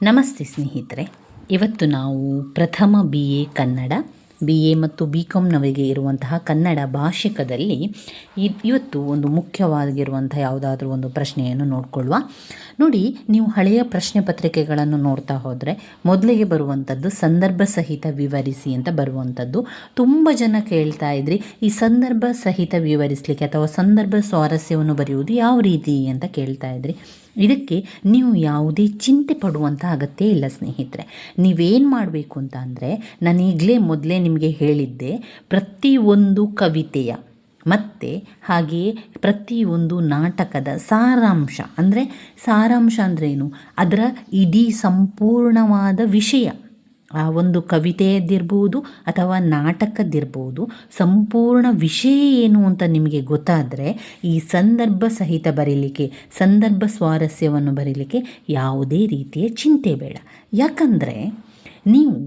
ನಮಸ್ತೆ ಸ್ನೇಹಿತರೆ. ಇವತ್ತು ನಾವು ಪ್ರಥಮ B A Kannada, B A ಮತ್ತು ಬಿ ಕಾಮ್ನವರಿಗೆ ಇರುವಂತಹ ಕನ್ನಡ ಭಾಷಿಕದಲ್ಲಿ ಇವತ್ತು ಒಂದು ಮುಖ್ಯವಾಗಿರುವಂಥ ಯಾವುದಾದ್ರೂ ಒಂದು ಪ್ರಶ್ನೆಯನ್ನು ನೋಡಿಕೊಳ್ಳುವ. ನೋಡಿ, ನೀವು ಹಳೆಯ ಪ್ರಶ್ನೆ ಪತ್ರಿಕೆಗಳನ್ನು ನೋಡ್ತಾ ಹೋದರೆ ಮೊದಲಿಗೆ ಬರುವಂಥದ್ದು ಸಂದರ್ಭ ಸಹಿತ ವಿವರಿಸಿ ಅಂತ ಬರುವಂಥದ್ದು. ತುಂಬ ಜನ ಕೇಳ್ತಾ ಇದ್ರಿ, ಈ ಸಂದರ್ಭ ಸಹಿತ ವಿವರಿಸಲಿಕ್ಕೆ ಅಥವಾ ಸಂದರ್ಭ ಸ್ವಾರಸ್ಯವನ್ನು ಬರೆಯುವುದು ಯಾವ ರೀತಿ ಅಂತ ಕೇಳ್ತಾ ಇದ್ರಿ. ಇದಕ್ಕೆ ನೀವು ಯಾವುದೇ ಚಿಂತೆ ಪಡುವಂಥ ಅಗತ್ಯ ಇಲ್ಲ, ಸ್ನೇಹಿತರೆ. ನೀವೇನು ಮಾಡಬೇಕು ಅಂತ ಅಂದರೆ, ನಾನು ಈಗಲೇ ಮೊದಲೇ ನಿಮಗೆ ಹೇಳಿದ್ದೆ ಪ್ರತಿಯೊಂದು ಕವಿತೆಯ ಮತ್ತು ಹಾಗೆಯೇ ಪ್ರತಿಯೊಂದು ನಾಟಕದ ಸಾರಾಂಶ. ಅಂದರೆ ಸಾರಾಂಶ ಅಂದ್ರೇನು ಅದರ ಇಡೀ ಸಂಪೂರ್ಣವಾದ ವಿಷಯ. ಆ ಒಂದು ಕವಿತೆಯದ್ದಿರ್ಬೋದು ಅಥವಾ ನಾಟಕದ್ದಿರ್ಬೋದು, ಸಂಪೂರ್ಣ ವಿಷಯ ಏನು ಅಂತ ನಿಮಗೆ ಗೊತ್ತಾದರೆ ಈ ಸಂದರ್ಭ ಸಹಿತ ಬರೀಲಿಕ್ಕೆ, ಸಂದರ್ಭ ಸ್ವಾರಸ್ಯವನ್ನು ಬರೀಲಿಕ್ಕೆ ಯಾವುದೇ ರೀತಿಯ ಚಿಂತೆ ಬೇಡ. ಯಾಕಂದರೆ ನೀವು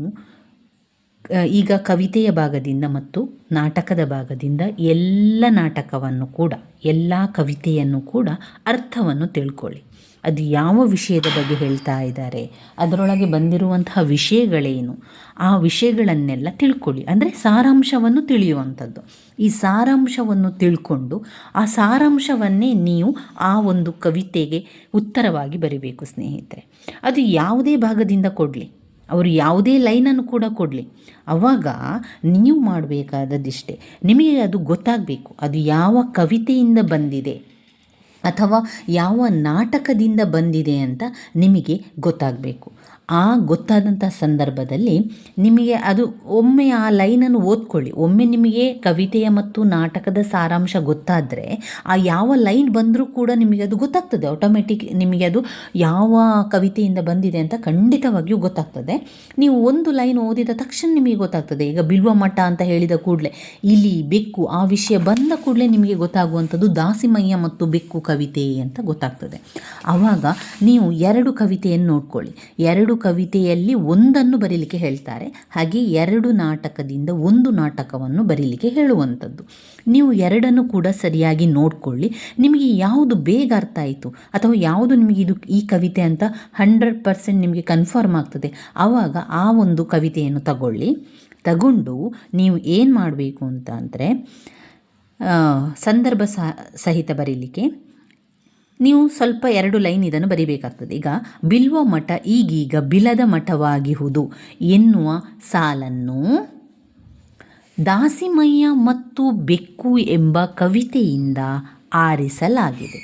ಈಗ ಕವಿತೆಯ ಭಾಗದಿಂದ ಮತ್ತು ನಾಟಕದ ಭಾಗದಿಂದ ಎಲ್ಲ ನಾಟಕವನ್ನು ಕೂಡ, ಎಲ್ಲ ಕವಿತೆಯನ್ನು ಕೂಡ ಅರ್ಥವನ್ನು ತಿಳ್ಕೊಳ್ಳಿ. ಅದು ಯಾವ ವಿಷಯದ ಬಗ್ಗೆ ಹೇಳ್ತಾ ಇದ್ದಾರೆ, ಅದರೊಳಗೆ ಬಂದಿರುವಂತಹ ವಿಷಯಗಳೇನು, ಆ ವಿಷಯಗಳನ್ನೆಲ್ಲ ತಿಳ್ಕೊಳ್ಳಿ. ಅಂದರೆ ಸಾರಾಂಶವನ್ನು ತಿಳಿಯುವಂಥದ್ದು. ಈ ಸಾರಾಂಶವನ್ನು ತಿಳ್ಕೊಂಡು ಆ ಸಾರಾಂಶವನ್ನೇ ನೀವು ಆ ಒಂದು ಕವಿತೆಗೆ ಉತ್ತರವಾಗಿ ಬರೀಬೇಕು ಸ್ನೇಹಿತರೆ. ಅದು ಯಾವುದೇ ಭಾಗದಿಂದ ಕೊಡಲಿ, ಅವರು ಯಾವುದೇ ಲೈನನ್ನು ಕೂಡ ಕೊಡಲಿ. ಅವಾಗ ನೀವು ಮಾಡಬೇಕಾದದ್ದಿಷ್ಟೇ. ನಿಮಗೆ ಅದು ಗೊತ್ತಾಗಬೇಕು, ಅದು ಯಾವ ಕವಿತೆಯಿಂದ ಬಂದಿದೆ ಅಥವಾ ಯಾವ ನಾಟಕದಿಂದ ಬಂದಿದೆ ಅಂತ ನಿಮಗೆ ಗೊತ್ತಾಗಬೇಕು. ಆ ಗೊತ್ತಾದಂಥ ಸಂದರ್ಭದಲ್ಲಿ ನಿಮಗೆ ಅದು ಒಮ್ಮೆ ಆ ಲೈನನ್ನು ಓದ್ಕೊಳ್ಳಿ. ಒಮ್ಮೆ ನಿಮಗೆ ಕವಿತೆಯ ಮತ್ತು ನಾಟಕದ ಸಾರಾಂಶ ಗೊತ್ತಾದರೆ ಆ ಯಾವ ಲೈನ್ ಬಂದರೂ ಕೂಡ ನಿಮಗೆ ಅದು ಗೊತ್ತಾಗ್ತದೆ. ಆಟೋಮೆಟಿಕ್ ನಿಮಗೆ ಅದು ಯಾವ ಕವಿತೆಯಿಂದ ಬಂದಿದೆ ಅಂತ ಖಂಡಿತವಾಗಿಯೂ ಗೊತ್ತಾಗ್ತದೆ. ನೀವು ಒಂದು ಲೈನ್ ಓದಿದ ತಕ್ಷಣ ನಿಮಗೆ ಗೊತ್ತಾಗ್ತದೆ. ಈಗ ಬಿಲ್ವ ಮಠ ಅಂತ ಹೇಳಿದ ಕೂಡಲೇ ಇಲಿ ಬೆಕ್ಕು ಆ ವಿಷಯ ಬಂದ ಕೂಡಲೇ ನಿಮಗೆ ಗೊತ್ತಾಗುವಂಥದ್ದು ದಾಸಿಮಯ್ಯ ಮತ್ತು ಬೆಕ್ಕು ಕವಿತೆ ಅಂತ ಗೊತ್ತಾಗ್ತದೆ. ಆವಾಗ ನೀವು ಎರಡು ಕವಿತೆಯನ್ನು ನೋಡ್ಕೊಳ್ಳಿ. ಎರಡು ಕವಿತೆಯಲ್ಲಿ ಒಂದನ್ನು ಬರೀಲಿಕ್ಕೆ ಹೇಳ್ತಾರೆ. ಹಾಗೆ ಎರಡು ನಾಟಕದಿಂದ ಒಂದು ನಾಟಕವನ್ನು ಬರೀಲಿಕ್ಕೆ ಹೇಳುವಂಥದ್ದು. ನೀವು ಎರಡನ್ನು ಕೂಡ ಸರಿಯಾಗಿ ನೋಡ್ಕೊಳ್ಳಿ. ನಿಮಗೆ ಯಾವುದು ಬೇಗ ಅರ್ಥ ಆಯಿತು? ಅಥವಾ ಯಾವುದು ನಿಮಗೆ ಇದು ಈ ಕವಿತೆ ಅಂತ ಹಂಡ್ರೆಡ್ ಪರ್ಸೆಂಟ್ ನಿಮಗೆ ಕನ್ಫರ್ಮ್ ಆಗ್ತದೆ? ಆವಾಗ ಆ ಒಂದು ಕವಿತೆಯನ್ನು ತಗೊಳ್ಳಿ. ತಗೊಂಡು ನೀವು ಏನು ಮಾಡಬೇಕು ಅಂತ ಅಂದರೆ ಸಂದರ್ಭ ಸಹ, ಸಹಿತ ಬರೀಲಿಕ್ಕೆ ನೀವು ಸ್ವಲ್ಪ ಎರಡು ಲೈನ್ ಇದನ್ನು ಬರಿಬೇಕಾಗ್ತದೆ. ಈಗ ಬಿಲ್ವ ಮಠ ಈಗೀಗ ಬಿಲದ ಮಠವಾಗಿಹುದು. ಎನ್ನುವ ಸಾಲನ್ನು ದಾಸಿಮಯ್ಯ ಮತ್ತು ಬೆಕ್ಕು ಎಂಬ ಕವಿತೆಯಿಂದ ಆರಿಸಲಾಗಿದೆ.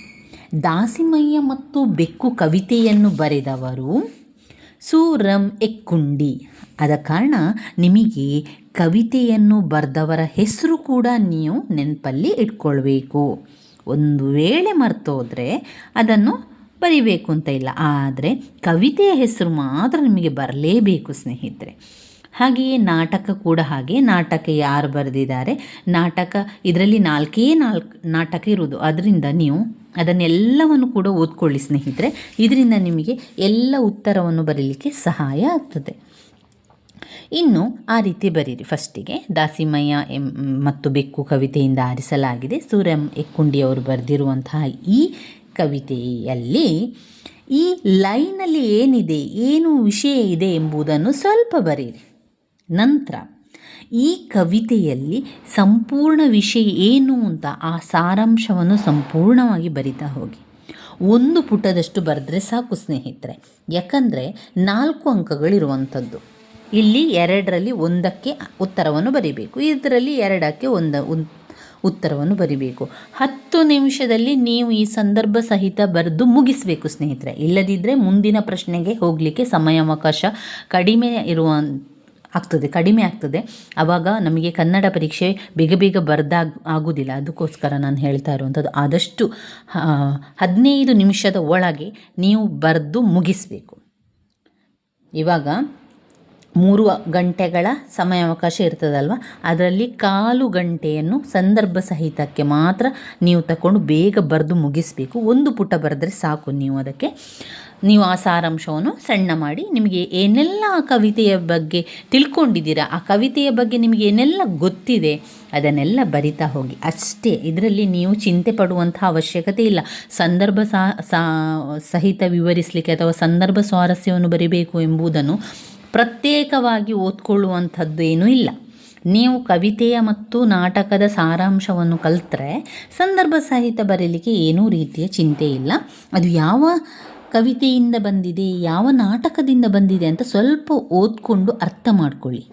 ದಾಸಿಮಯ್ಯ ಮತ್ತು ಬೆಕ್ಕು ಕವಿತೆಯನ್ನು ಬರೆದವರು ಸೂರಂ ಎಕ್ಕುಂಡಿ. ಆದ ಕಾರಣ ನಿಮಗೆ ಕವಿತೆಯನ್ನು ಬರೆದವರ ಹೆಸರು ಕೂಡ ನೀವು ನೆನಪಲ್ಲಿ ಇಟ್ಕೊಳ್ಬೇಕು. ಒಂದು ವೇಳೆ ಮರ್ತೋದ್ರೆ ಅದನ್ನು ಬರಿಬೇಕು ಅಂತ ಇಲ್ಲ. ಆದರೆ ಕವಿತೆಯ ಹೆಸರು ಮಾತ್ರ ನಿಮಗೆ ಬರಲೇಬೇಕು ಸ್ನೇಹಿತರೆ. ಹಾಗೆಯೇ ನಾಟಕ ಕೂಡ ಹಾಗೆ. ನಾಟಕ ಯಾರು ಬರೆದಿದ್ದಾರೆ? ನಾಟಕ, ಇದರಲ್ಲಿ ನಾಲ್ಕೇ ನಾಲ್ಕು ನಾಟಕ ಇರುವುದು. ಅದರಿಂದ ನೀವು ಅದನ್ನೆಲ್ಲವನ್ನು ಕೂಡ ಓದ್ಕೊಳ್ಳಿ ಸ್ನೇಹಿತರೆ. ಇದರಿಂದ ನಿಮಗೆ ಎಲ್ಲ ಉತ್ತರವನ್ನು ಬರೀಲಿಕ್ಕೆ ಸಹಾಯ ಆಗ್ತದೆ. ಇನ್ನು ಆ ರೀತಿ ಬರೀರಿ. ಫಸ್ಟಿಗೆ ದಾಸಿಮಯ್ಯ ಎಂ, ಮತ್ತು ಬೆಕ್ಕು ಕವಿತೆಯಿಂದ ಆರಿಸಲಾಗಿದೆ. ಸೂರ್ಯಂ ಎಕ್ಕುಂಡಿಯವರು ಬರೆದಿರುವಂತಹ ಈ ಕವಿತೆಯಲ್ಲಿ ಈ ಲೈನಲ್ಲಿ ಏನಿದೆ, ಏನು ವಿಷಯ ಇದೆ ಎಂಬುದನ್ನು ಸ್ವಲ್ಪ ಬರೀರಿ. ನಂತರ, ಈ ಕವಿತೆಯಲ್ಲಿ ಸಂಪೂರ್ಣ ವಿಷಯ ಏನು ಅಂತ ಆ ಸಾರಾಂಶವನ್ನು ಸಂಪೂರ್ಣವಾಗಿ ಬರಿತಾ ಹೋಗಿ. ಒಂದು ಪುಟದಷ್ಟು ಬರೆದ್ರೆ ಸಾಕು ಸ್ನೇಹಿತರೆ. ಯಾಕಂದರೆ ನಾಲ್ಕು ಅಂಕಗಳಿರುವಂಥದ್ದು. ಇಲ್ಲಿ ಎರಡರಲ್ಲಿ ಒಂದಕ್ಕೆ ಉತ್ತರವನ್ನು ಬರಿಬೇಕು. ಇದರಲ್ಲಿ ಎರಡಕ್ಕೆ ಒಂದ ಉತ್ತರವನ್ನು ಬರಿಬೇಕು. ಹತ್ತು ನಿಮಿಷದಲ್ಲಿ ನೀವು ಈ ಸಂದರ್ಭ ಸಹಿತ ಬರೆದು ಮುಗಿಸಬೇಕು ಸ್ನೇಹಿತರೆ. ಇಲ್ಲದಿದ್ದರೆ ಮುಂದಿನ ಪ್ರಶ್ನೆಗೆ ಹೋಗಲಿಕ್ಕೆ ಸಮಯಾವಕಾಶ ಕಡಿಮೆ ಇರುವ, ಆಗ್ತದೆ, ಕಡಿಮೆ ಆಗ್ತದೆ. ಆವಾಗ ನಮಗೆ ಕನ್ನಡ ಪರೀಕ್ಷೆ ಬೇಗ ಬೇಗ ಬರ್ದಾಗ, ಆಗೋದಿಲ್ಲ. ಅದಕ್ಕೋಸ್ಕರ ನಾನು ಹೇಳ್ತಾ ಇರುವಂಥದ್ದು, ಆದಷ್ಟು ಹದಿನೈದು ನಿಮಿಷದ ಒಳಗೆ ನೀವು ಬರೆದು ಮುಗಿಸಬೇಕು. ಇವಾಗ ಮೂರು ಗಂಟೆಗಳ ಸಮಯಾವಕಾಶ ಇರ್ತದಲ್ವ? ಅದರಲ್ಲಿ ಕಾಲು ಗಂಟೆಯನ್ನು ಸಂದರ್ಭ ಸಹಿತಕ್ಕೆ ಮಾತ್ರ ನೀವು ತಗೊಂಡು ಬೇಗ ಬರೆದು ಮುಗಿಸಬೇಕು. ಒಂದು ಪುಟ ಬರೆದ್ರೆ ಸಾಕು ನೀವು ಅದಕ್ಕೆ. ನೀವು ಆ ಸಾರಾಂಶವನ್ನು ಸಣ್ಣ ಮಾಡಿ ನಿಮಗೆ ಏನೆಲ್ಲ ಆ ಕವಿತೆಯ ಬಗ್ಗೆ ತಿಳ್ಕೊಂಡಿದ್ದೀರಾ? ಆ ಕವಿತೆಯ ಬಗ್ಗೆ ನಿಮಗೆ ಏನೆಲ್ಲ ಗೊತ್ತಿದೆ? ಅದನ್ನೆಲ್ಲ ಬರಿತಾ ಹೋಗಿ. ಅಷ್ಟೇ, ಇದರಲ್ಲಿ ನೀವು ಚಿಂತೆ ಪಡುವಂಥ ಅವಶ್ಯಕತೆ ಇಲ್ಲ. ಸಂದರ್ಭ ಸಹಿತ ವಿವರಿಸಲಿಕ್ಕೆ ಅಥವಾ ಸಂದರ್ಭ ಸ್ವಾರಸ್ಯವನ್ನು ಬರಿಬೇಕು ಎಂಬುದನ್ನು ಪ್ರತ್ಯೇಕವಾಗಿ ಓದ್ಕೊಳ್ಳುವಂಥದ್ದು ಏನೂ ಇಲ್ಲ. ನೀವು ಕವಿತೆಯ ಮತ್ತು ನಾಟಕದ ಸಾರಾಂಶವನ್ನು ಕಲಿತ್ರೆ ಸಂದರ್ಭ ಸಹಿತ ಬರೀಲಿಕ್ಕೆ ಏನೂ ರೀತಿಯ ಚಿಂತೆ ಇಲ್ಲ. ಅದು ಯಾವ ಕವಿತೆಯಿಂದ ಬಂದಿದೆ, ಯಾವ ನಾಟಕದಿಂದ ಬಂದಿದೆ ಅಂತ ಸ್ವಲ್ಪ ಓದ್ಕೊಂಡು ಅರ್ಥ ಮಾಡಿಕೊಳ್ಳಿ.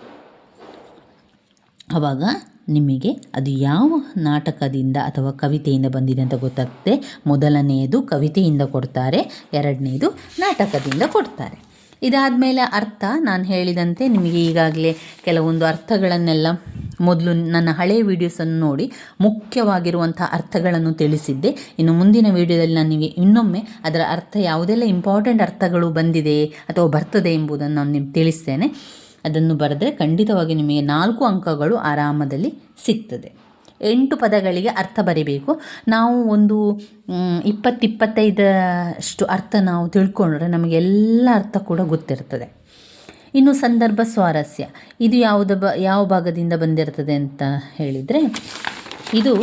ಆವಾಗ ನಿಮಗೆ ಅದು ಯಾವ ನಾಟಕದಿಂದ ಅಥವಾ ಕವಿತೆಯಿಂದ ಬಂದಿದೆ ಅಂತ ಗೊತ್ತಾಗ್ತದೆ. ಮೊದಲನೆಯದು ಕವಿತೆಯಿಂದ ಕೊಡ್ತಾರೆ, ಎರಡನೇದು ನಾಟಕದಿಂದ ಕೊಡ್ತಾರೆ. ಇದಾದ ಮೇಲೆ ಅರ್ಥ, ನಾನು ಹೇಳಿದಂತೆ ನಿಮಗೆ ಈಗಾಗಲೇ ಕೆಲವೊಂದು ಅರ್ಥಗಳನ್ನೆಲ್ಲ ಮೊದಲು ನನ್ನ ಹಳೆಯ ವಿಡಿಯೋಸನ್ನು ನೋಡಿ ಮುಖ್ಯವಾಗಿರುವಂಥ ಅರ್ಥಗಳನ್ನು ತಿಳಿಸಿದ್ದೆ. ಇನ್ನು ಮುಂದಿನ ವಿಡಿಯೋದಲ್ಲಿ ನಾನು ನಿಮಗೆ ಇನ್ನೊಮ್ಮೆ ಅದರ ಅರ್ಥ ಯಾವುದೆಲ್ಲ ಇಂಪಾರ್ಟೆಂಟ್ ಅರ್ಥಗಳು ಬಂದಿದೆ ಅಥವಾ ಬರ್ತದೆ ಎಂಬುದನ್ನು ನಾನು ನಿಮ್ಗೆ ತಿಳಿಸ್ತೇನೆ. ಅದನ್ನು ಬರೆದ್ರೆ ಖಂಡಿತವಾಗಿ ನಿಮಗೆ ನಾಲ್ಕು ಅಂಕಗಳು ಆರಾಮದಲ್ಲಿ ಸಿಗ್ತದೆ. ಎಂಟು ಪದಗಳಿಗೆ ಅರ್ಥ ಬರಿಬೇಕು. ನಾವು ಒಂದು ಇಪ್ಪತ್ತಿಪ್ಪತ್ತೈದಷ್ಟು ಅರ್ಥ ನಾವು ತಿಳ್ಕೊಂಡ್ರೆ ನಮಗೆ ಎಲ್ಲ ಅರ್ಥ ಕೂಡ ಗೊತ್ತಿರ್ತದೆ. ಇನ್ನು ಸಂದರ್ಭ ಸ್ವಾರಸ್ಯ. ಇದು ಯಾವುದ ಬ, ಯಾವ ಭಾಗದಿಂದ ಬಂದಿರ್ತದೆ ಅಂತ ಹೇಳಿದರೆ, ಇದು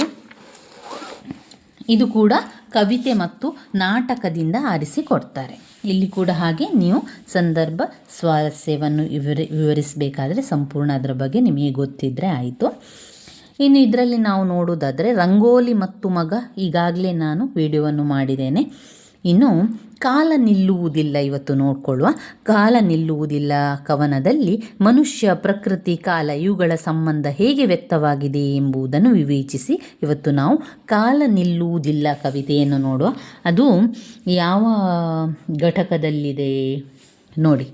ಇದು ಕೂಡ ಕವಿತೆ ಮತ್ತು ನಾಟಕದಿಂದ ಆರಿಸಿ ಕೊಡ್ತಾರೆ ಇಲ್ಲಿ ಕೂಡ ಹಾಗೆ ನೀವು ಸಂದರ್ಭ ಸ್ವಾರಸ್ಯವನ್ನು ವಿವರಿ, ವಿವರಿಸಬೇಕಾದ್ರೆ ಸಂಪೂರ್ಣ ಅದರ ಬಗ್ಗೆ ನಿಮಗೆ ಗೊತ್ತಿದ್ದರೆ ಆಯಿತು. ಇನ್ನು ಇದರಲ್ಲಿ ನಾವು ನೋಡೋದಾದರೆ ರಂಗೋಲಿ ಮತ್ತು ಮಗ ಈಗಾಗಲೇ ನಾನು ವಿಡಿಯೋವನ್ನು ಮಾಡಿದ್ದೇನೆ. ಇನ್ನು ಕಾಲ ನಿಲ್ಲುವುದಿಲ್ಲ ಇವತ್ತು ನೋಡಿಕೊಳ್ಳುವ. ಕಾಲ ನಿಲ್ಲುವುದಿಲ್ಲ ಕವನದಲ್ಲಿ ಮನುಷ್ಯ, ಪ್ರಕೃತಿ, ಕಾಲ ಇವುಗಳ ಸಂಬಂಧ ಹೇಗೆ ವ್ಯಕ್ತವಾಗಿದೆ ಎಂಬುದನ್ನು ವಿವೇಚಿಸಿ ಇವತ್ತು ನಾವು ಕಾಲ ನಿಲ್ಲುವುದಿಲ್ಲ ಕವಿತೆಯನ್ನು ನೋಡುವ. ಅದು ಯಾವ ಘಟಕದಲ್ಲಿದೆ? ನೋಡಿ,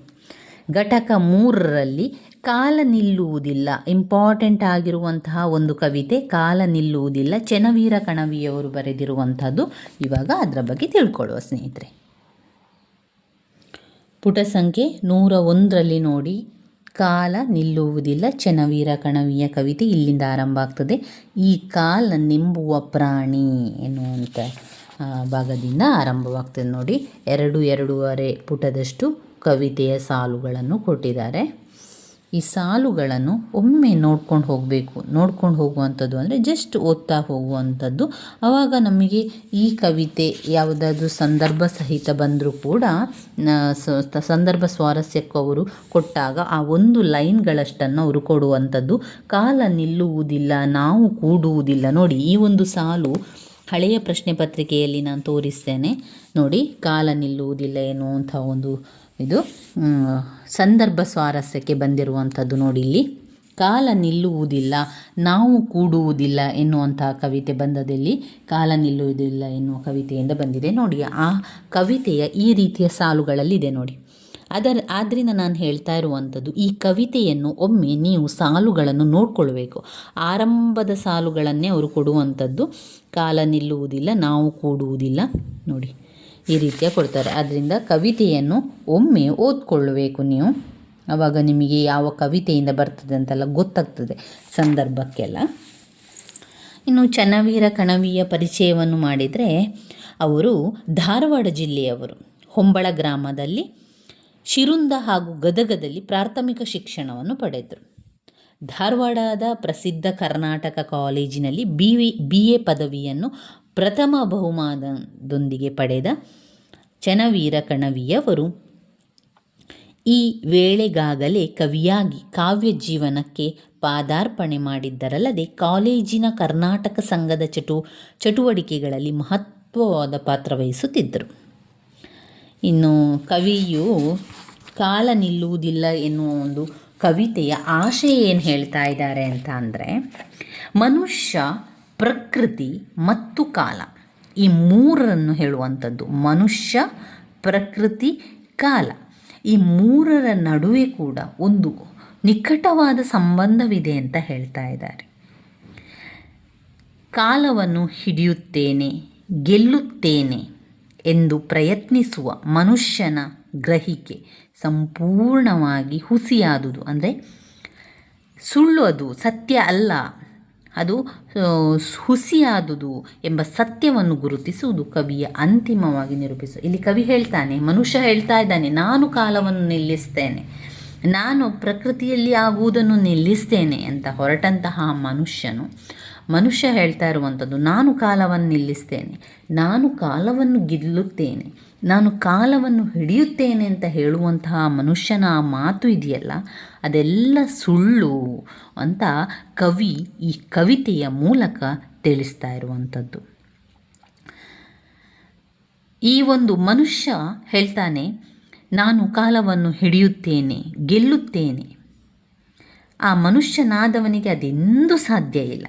ಘಟಕ ಮೂರರಲ್ಲಿ ಕಾಲ ನಿಲ್ಲುವುದಿಲ್ಲ. ಇಂಪಾರ್ಟೆಂಟ್ ಆಗಿರುವಂತಹ ಒಂದು ಕವಿತೆ ಕಾಲ ನಿಲ್ಲುವುದಿಲ್ಲ. ಚೆನವೀರ ಕಣವಿಯವರು ಬರೆದಿರುವಂಥದ್ದು ಇವಾಗ ಅದರ ಬಗ್ಗೆ ತಿಳ್ಕೊಳ್ಳುವ ಸ್ನೇಹಿತರೆ. ಪುಟ ಸಂಖ್ಯೆ ನೂರ ಒಂದರಲ್ಲಿ ನೋಡಿ, ಕಾಲ ನಿಲ್ಲುವುದಿಲ್ಲ. ಚೆನವೀರ ಕಣವಿಯ ಕವಿತೆ ಇಲ್ಲಿಂದ ಆರಂಭ ಆಗ್ತದೆ. ಈ ಕಾಲ ನಿಂಬುವ ಪ್ರಾಣಿ ಎನ್ನುವಂಥ ಭಾಗದಿಂದ ಆರಂಭವಾಗ್ತದೆ ನೋಡಿ. ಎರಡು ಎರಡೂವರೆ ಪುಟದಷ್ಟು ಕವಿತೆಯ ಸಾಲುಗಳನ್ನು ಕೊಟ್ಟಿದ್ದಾರೆ. ಈ ಸಾಲುಗಳನ್ನು ಒಮ್ಮೆ ನೋಡ್ಕೊಂಡು ಹೋಗಬೇಕು. ನೋಡ್ಕೊಂಡು ಹೋಗುವಂಥದ್ದು ಅಂದರೆ ಜಸ್ಟ್ ಓದ್ತಾ ಹೋಗುವಂಥದ್ದು. ಆವಾಗ ನಮಗೆ ಈ ಕವಿತೆ ಯಾವುದಾದ್ರೂ ಸಂದರ್ಭ ಸಹಿತ ಬಂದರೂ ಕೂಡ ಸಂದರ್ಭ ಸ್ವಾರಸ್ಯಕ್ಕೂ ಅವರು ಕೊಟ್ಟಾಗ ಆ ಒಂದು ಲೈನ್ಗಳಷ್ಟನ್ನು ಅವರು ಕೊಡುವಂಥದ್ದು. ಕಾಲ ನಿಲ್ಲುವುದಿಲ್ಲ, ನಾವು ಕೂಡುವುದಿಲ್ಲ. ನೋಡಿ, ಈ ಒಂದು ಸಾಲು ಹಳೆಯ ಪ್ರಶ್ನೆ ಪತ್ರಿಕೆಯಲ್ಲಿ ನಾನು ತೋರಿಸ್ತೇನೆ. ನೋಡಿ, ಕಾಲ ನಿಲ್ಲುವುದಿಲ್ಲ ಎನ್ನುವಂಥ ಒಂದು ಇದು ಸಂದರ್ಭ ಸ್ವಾರಸ್ಯಕ್ಕೆ ಬಂದಿರುವಂಥದ್ದು ನೋಡಿ ಇಲ್ಲಿ. ಕಾಲ ನಿಲ್ಲುವುದಿಲ್ಲ, ನಾವು ಕೂಡುವುದಿಲ್ಲ ಎನ್ನುವಂತಹ ಕವಿತೆ ಬಂದದಲ್ಲಿ ಕಾಲ ನಿಲ್ಲುವುದಿಲ್ಲ ಎನ್ನುವ ಕವಿತೆಯಿಂದ ಬಂದಿದೆ ನೋಡಿ. ಆ ಕವಿತೆಯ ಈ ರೀತಿಯ ಸಾಲುಗಳಲ್ಲಿದೆ ನೋಡಿ. ಅದರ ಆದ್ದರಿಂದ ನಾನು ಹೇಳ್ತಾ ಇರುವಂಥದ್ದು, ಈ ಕವಿತೆಯನ್ನು ಒಮ್ಮೆ ನೀವು ಸಾಲುಗಳನ್ನು ನೋಡಿಕೊಳ್ಬೇಕು. ಆರಂಭದ ಸಾಲುಗಳನ್ನೇ ಅವರು ಕೊಡುವಂಥದ್ದು, ಕಾಲ ನಿಲ್ಲುವುದಿಲ್ಲ, ನಾವು ಕೂಡುವುದಿಲ್ಲ ನೋಡಿ. ಈ ರೀತಿಯ ಕೊಡ್ತಾರೆ. ಆದ್ದರಿಂದ ಕವಿತೆಯನ್ನು ಒಮ್ಮೆ ಓದ್ಕೊಳ್ಳಬೇಕು ನೀವು. ಆವಾಗ ನಿಮಗೆ ಯಾವ ಕವಿತೆಯಿಂದ ಬರ್ತದೆ ಅಂತೆಲ್ಲ ಗೊತ್ತಾಗ್ತದೆ ಸಂದರ್ಭಕ್ಕೆಲ್ಲ. ಇನ್ನು ಚನ್ನವೀರ ಕಣವಿಯ ಪರಿಚಯವನ್ನು ಮಾಡಿದರೆ ಅವರು ಧಾರವಾಡ ಜಿಲ್ಲೆಯವರು. ಹೊಂಬಳ ಗ್ರಾಮದಲ್ಲಿ ಶಿರುಂದ ಹಾಗೂ ಗದಗದಲ್ಲಿ ಪ್ರಾಥಮಿಕ ಶಿಕ್ಷಣವನ್ನು ಪಡೆದರು. ಧಾರವಾಡದ ಪ್ರಸಿದ್ಧ ಕರ್ನಾಟಕ ಕಾಲೇಜಿನಲ್ಲಿ ಬಿ ವಿ ಬಿ ಎ ಪದವಿಯನ್ನು ಪ್ರಥಮ ಬಹುಮಾನದೊಂದಿಗೆ ಪಡೆದ ಚನವೀರ ಕಣವಿಯವರು ಈ ವೇಳೆಗಾಗಲೇ ಕವಿಯಾಗಿ ಕಾವ್ಯ ಜೀವನಕ್ಕೆ ಪಾದಾರ್ಪಣೆ ಮಾಡಿದ್ದರಲ್ಲದೆ ಕಾಲೇಜಿನ ಕರ್ನಾಟಕ ಸಂಘದ ಚಟು, ಚಟುವಟಿಕೆಗಳಲ್ಲಿ ಮಹತ್ವವಾದ ಪಾತ್ರ ವಹಿಸುತ್ತಿದ್ದರು. ಇನ್ನು ಕವಿಯು ಕಾಲ ನಿಲ್ಲುವುದಿಲ್ಲ ಎನ್ನುವ ಒಂದು ಕವಿತೆಯ ಆಶಯ ಏನು ಹೇಳ್ತಾ ಇದ್ದಾರೆ ಅಂತ ಅಂದರೆ, ಮನುಷ್ಯ ಪ್ರಕೃತಿ ಮತ್ತು ಕಾಲ. ಈ ಮೂರನ್ನು ಹೇಳುವಂಥದ್ದು ಮನುಷ್ಯ, ಪ್ರಕೃತಿ, ಕಾಲ. ಈ ಮೂರರ ನಡುವೆ ಕೂಡ ಒಂದು ನಿಕಟವಾದ ಸಂಬಂಧವಿದೆ ಅಂತ ಹೇಳ್ತಾ ಇದ್ದಾರೆ. ಕಾಲವನ್ನು ಹಿಡಿಯುತ್ತೇನೆ, ಗೆಲ್ಲುತ್ತೇನೆ ಎಂದು ಪ್ರಯತ್ನಿಸುವ ಮನುಷ್ಯನ ಗ್ರಹಿಕೆ ಸಂಪೂರ್ಣವಾಗಿ ಹುಸಿಯಾದುದು. ಅಂದರೆ ಸುಳ್ಳು ಅದು, ಸತ್ಯ ಅಲ್ಲ. ಅದು ಹುಸಿಯಾದುದು ಎಂಬ ಸತ್ಯವನ್ನು ಗುರುತಿಸುವುದು ಕವಿಯ ಅಂತಿಮವಾಗಿ ನಿರೂಪಿಸು ಇಲ್ಲಿ ಕವಿ ಹೇಳ್ತಾನೆ, ಮನುಷ್ಯ ಹೇಳ್ತಾ ಇದ್ದಾನೆ, ನಾನು ಕಾಲವನ್ನು ನಿಲ್ಲಿಸ್ತೇನೆ, ನಾನು ಪ್ರಕೃತಿಯಲ್ಲಿ ಆಗುವುದನ್ನು ನಿಲ್ಲಿಸ್ತೇನೆ ಅಂತ ಹೊರಟಂತಹ ಮನುಷ್ಯನು, ಮನುಷ್ಯ ಹೇಳ್ತಾ ಇರುವಂಥದ್ದು, ನಾನು ಕಾಲವನ್ನು ನಿಲ್ಲಿಸ್ತೇನೆ, ನಾನು ಕಾಲವನ್ನು ಗೆಲ್ಲುತ್ತೇನೆ ನಾನು ಕಾಲವನ್ನು ಹಿಡಿಯುತ್ತೇನೆ ಅಂತ ಹೇಳುವಂತಹ ಮನುಷ್ಯನ ಮಾತು ಇದೆಯಲ್ಲ? ಅದೆಲ್ಲ ಸುಳ್ಳು ಅಂತ ಕವಿ ಈ ಕವಿತೆಯ ಮೂಲಕ ತಿಳಿಸ್ತಾ ಇರುವಂಥದ್ದು. ಈ ಒಂದು ಮನುಷ್ಯ ಹೇಳ್ತಾನೆ, ನಾನು ಕಾಲವನ್ನು ಹಿಡಿಯುತ್ತೇನೆ, ಗೆಲ್ಲುತ್ತೇನೆ. ಆ ಮನುಷ್ಯನಾದವನಿಗೆ ಅದೆಂದೂ ಸಾಧ್ಯ ಇಲ್ಲ.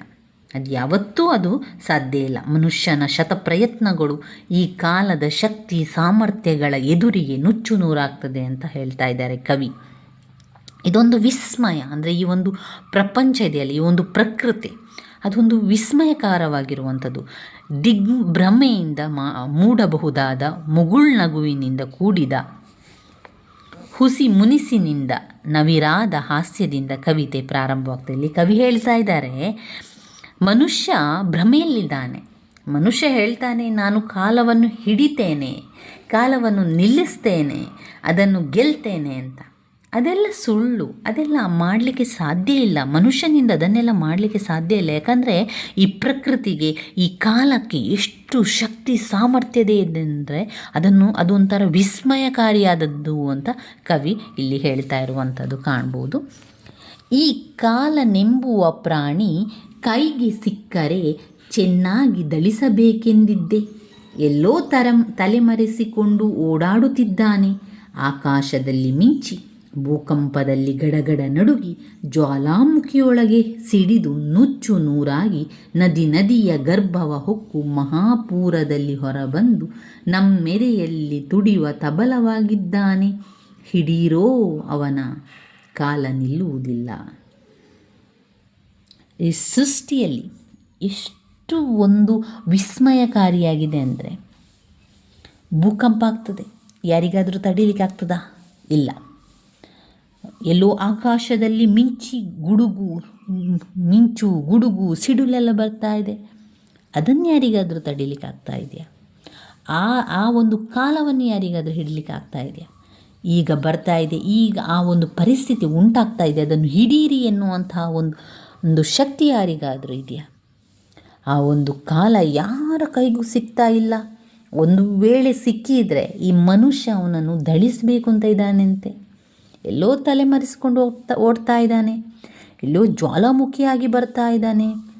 ಅದು ಯಾವತ್ತೂ ಅದು ಸಾಧ್ಯ ಇಲ್ಲ. ಮನುಷ್ಯನ ಶತಪ್ರಯತ್ನಗಳು ಈ ಕಾಲದ ಶಕ್ತಿ, ಸಾಮರ್ಥ್ಯಗಳ ಎದುರಿಗೆ ನುಚ್ಚು ನೂರಾಗ್ತದೆ ಅಂತ ಹೇಳ್ತಾ ಇದ್ದಾರೆ ಕವಿ. ಇದೊಂದು ವಿಸ್ಮಯ. ಅಂದರೆ ಈ ಒಂದು ಪ್ರಪಂಚ ಇದೆಯಲ್ಲ, ಈ ಒಂದು ಪ್ರಕೃತಿ, ಅದೊಂದು ವಿಸ್ಮಯಕಾರವಾಗಿರುವಂಥದ್ದು. ದಿಗ್ಭ್ರಮೆಯಿಂದ ಮಾ, ಮೂಡಬಹುದಾದ ಮುಗುಳ್ನಗುವಿನಿಂದ ಕೂಡಿದ, ಹುಸಿ ಮುನಿಸಿನಿಂದ ನವಿರಾದ ಹಾಸ್ಯದಿಂದ ಕವಿತೆ ಪ್ರಾರಂಭವಾಗ್ತದೆ. ಇಲ್ಲಿ ಕವಿ ಹೇಳ್ತಾ ಇದ್ದಾರೆ ಮನುಷ್ಯ ಭ್ರಮೆಯಲ್ಲಿದ್ದಾನೆ. ಮನುಷ್ಯ ಹೇಳ್ತಾನೆ, ನಾನು ಕಾಲವನ್ನು ಹಿಡಿತೇನೆ, ಕಾಲವನ್ನು ನಿಲ್ಲಿಸ್ತೇನೆ, ಅದನ್ನು ಗೆಲ್ತೇನೆ ಅಂತ. ಅದೆಲ್ಲ ಸುಳ್ಳು, ಅದೆಲ್ಲ ಮಾಡಲಿಕ್ಕೆ ಸಾಧ್ಯ ಇಲ್ಲ. ಮನುಷ್ಯನಿಂದ ಅದನ್ನೆಲ್ಲ ಮಾಡಲಿಕ್ಕೆ ಸಾಧ್ಯ ಇಲ್ಲ. ಯಾಕಂದರೆ ಈ ಪ್ರಕೃತಿಗೆ, ಈ ಕಾಲಕ್ಕೆ ಎಷ್ಟು ಶಕ್ತಿ ಸಾಮರ್ಥ್ಯತೆ ಇದೆ ಅಂದರೆ ಅದನ್ನು ಅದೊಂಥರ ವಿಸ್ಮಯಕಾರಿಯಾದದ್ದು ಅಂತ ಕವಿ ಇಲ್ಲಿ ಹೇಳ್ತಾ ಇರುವಂಥದ್ದು ಕಾಣ್ಬೋದು. ಈ ಕಾಲ ನೆಂಬುವ ಪ್ರಾಣಿ ಕೈಗೆ ಸಿಕ್ಕರೆ ಚೆನ್ನಾಗಿ ದಳಿಸಬೇಕೆಂದಿದ್ದೆ. ಎಲ್ಲೋ ತರ, ತಲೆಮರೆಸಿಕೊಂಡು ಓಡಾಡುತ್ತಿದ್ದಾನೆ. ಆಕಾಶದಲ್ಲಿ ಮಿಂಚಿ, ಭೂಕಂಪದಲ್ಲಿ ಗಡಗಡ ನಡುಗಿ, ಜ್ವಾಲಾಮುಖಿಯೊಳಗೆ ಸಿಡಿದು ನುಚ್ಚು ನೂರಾಗಿ ನದಿ ನದಿಯ ಗರ್ಭವ ಹೊಕ್ಕು ಮಹಾಪೂರದಲ್ಲಿ ಹೊರಬಂದು ನಮ್ಮೆರೆಯಲ್ಲಿ ತುಡಿಯುವ ತಬಲವಾಗಿದ್ದಾನೆ. ಹಿಡೀರೋ ಅವನ ಕಾಲ ನಿಲ್ಲುವುದಿಲ್ಲ. ಈ ಸೃಷ್ಟಿಯಲ್ಲಿ ಎಷ್ಟು ಒಂದು ವಿಸ್ಮಯಕಾರಿಯಾಗಿದೆ ಅಂದರೆ ಭೂಕಂಪ ಆಗ್ತದೆ. ಯಾರಿಗಾದರೂ ತಡೀಲಿಕ್ಕೆ ಆಗ್ತದಾ? ಇಲ್ಲ. ಎಲ್ಲೋ ಆಕಾಶದಲ್ಲಿ ಮಿಂಚಿ ಗುಡುಗು, ಮಿಂಚು ಗುಡುಗು ಸಿಡುಲೆಲ್ಲ ಬರ್ತಾ ಇದೆ. ಅದನ್ನು ಯಾರಿಗಾದರೂ ತಡೀಲಿಕ್ಕೆ ಆಗ್ತಾ ಇದೆಯಾ? ಆ ಆ ಒಂದು ಕಾಲವನ್ನು ಯಾರಿಗಾದರೂ ಹಿಡಲಿಕ್ಕೆ ಆಗ್ತಾ ಇದೆಯಾ? ಈಗ ಬರ್ತಾ ಇದೆ. ಈಗ ಆ ಒಂದು ಪರಿಸ್ಥಿತಿ ಉಂಟಾಗ್ತಾ ಇದೆ. ಅದನ್ನು ಹಿಡೀರಿ ಎನ್ನುವಂತಹ ಒಂದು ಒಂದು ಶಕ್ತಿ ಯಾರಿಗಾದರೂ ಇದೆಯಾ? ಆ ಒಂದು ಕಾಲ ಯಾರ ಕೈಗೂ ಸಿಗ್ತಾ ಇಲ್ಲ. ಒಂದು ವೇಳೆ ಸಿಕ್ಕಿದರೆ ಈ ಮನುಷ್ಯ ಅವನನ್ನು ದಳಿಸಬೇಕು ಅಂತ ಇದ್ದಾನಂತೆ. ಎಲ್ಲೋ ತಲೆಮರೆಸ್ಕೊಂಡು ಹೋಗ್ತಾ ಓಡ್ತಾ ಇದ್ದಾನೆ. ಎಲ್ಲೋ ಜ್ವಾಲಾಮುಖಿಯಾಗಿ ಬರ್ತಾ ಇದ್ದಾನೆ.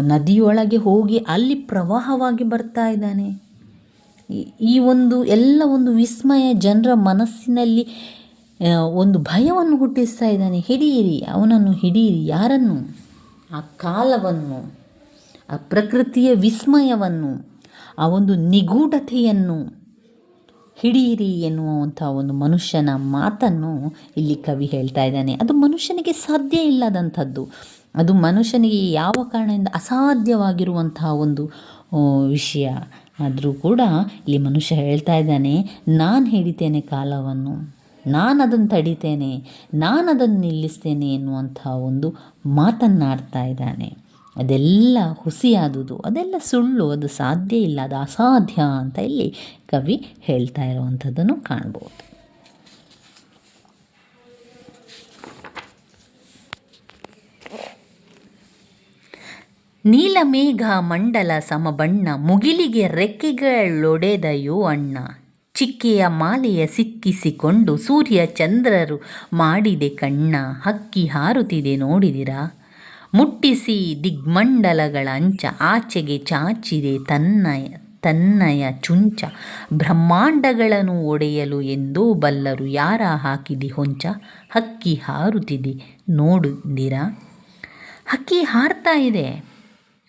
ನದಿಯೊಳಗೆ ಹೋಗಿ ಅಲ್ಲಿ ಪ್ರವಾಹವಾಗಿ ಬರ್ತಾ ಇದ್ದಾನೆ. ಈ- ಒಂದು, ಎಲ್ಲ ಒಂದು ವಿಸ್ಮಯ ಜನರ ಮನಸ್ಸಿನಲ್ಲಿ ಒಂದು ಭಯವನ್ನು ಹುಟ್ಟಿಸ್ತಾ ಇದ್ದಾನೆ. ಹಿಡಿಯಿರಿ, ಅವನನ್ನು ಹಿಡಿಯಿರಿ, ಯಾರನ್ನು? ಆ ಕಾಲವನ್ನು, ಆ ಪ್ರಕೃತಿಯ ವಿಸ್ಮಯವನ್ನು, ಆ ಒಂದು ನಿಗೂಢತೆಯನ್ನು ಹಿಡಿಯಿರಿ ಎನ್ನುವಂಥ ಒಂದು ಮನುಷ್ಯನ ಮಾತನ್ನು ಇಲ್ಲಿ ಕವಿ ಹೇಳ್ತಾ ಇದ್ದಾನೆ. ಅದು ಮನುಷ್ಯನಿಗೆ ಸಾಧ್ಯ ಇಲ್ಲದಂಥದ್ದು. ಅದು ಮನುಷ್ಯನಿಗೆ ಯಾವ ಕಾರಣದಿಂದ ಅಸಾಧ್ಯವಾಗಿರುವಂತಹ ಒಂದು ವಿಷಯ ಆದರೂ ಕೂಡ ಇಲ್ಲಿ ಮನುಷ್ಯ ಹೇಳ್ತಾ ಇದ್ದಾನೆ, ನಾನು ಹಿಡಿತೇನೆ ಕಾಲವನ್ನು. ನಾನು ಅದನ್ನು ತಡಿತೇನೆ ನಾನು ಅದನ್ನು ನಿಲ್ಲಿಸ್ತೇನೆ ಎನ್ನುವಂಥ ಒಂದು ಮಾತನ್ನಾಡ್ತಾ ಇದ್ದಾನೆ. ಅದೆಲ್ಲ ಹುಸಿಯಾದುದು ಅದೆಲ್ಲ ಸುಳ್ಳು, ಅದು ಸಾಧ್ಯ ಇಲ್ಲ, ಅದು ಅಸಾಧ್ಯ ಅಂತ ಇಲ್ಲಿ ಕವಿ ಹೇಳ್ತಾ ಇರುವಂಥದ್ದನ್ನು ಕಾಣ್ಬೋದು. ನೀಲಮೇಘ ಮಂಡಲ ಸಮಬಣ್ಣ, ಮುಗಿಲಿಗೆ ರೆಕ್ಕೆಗಳೊಡೆದಯೋ ಅಣ್ಣ. ಚಿಕ್ಕೆಯ ಮಾಲೆಯ ಸಿಕ್ಕಿಸಿಕೊಂಡು ಸೂರ್ಯ ಚಂದ್ರರು ಮಾಡಿದೆ ಕಣ್ಣ, ಹಕ್ಕಿ ಹಾರುತ್ತಿದೆ ನೋಡಿದಿರಾ? ಮುಟ್ಟಿಸಿ ದಿಗ್ಮಂಡಲಗಳ ಅಂಚ, ಆಚೆಗೆ ಚಾಚಿದೆ ತನ್ನಯ ತನ್ನಯ ಚುಂಚ. ಬ್ರಹ್ಮಾಂಡಗಳನ್ನು ಒಡೆಯಲು ಎಂದೋ ಬಲ್ಲರು ಯಾರ ಹಾಕಿದಿ ಹೊಂಚ? ಹಕ್ಕಿ ಹಾರುತ್ತಿದೆ ನೋಡಿದಿರಾ? ಹಕ್ಕಿ ಹಾರ್ತಾ ಇದೆ.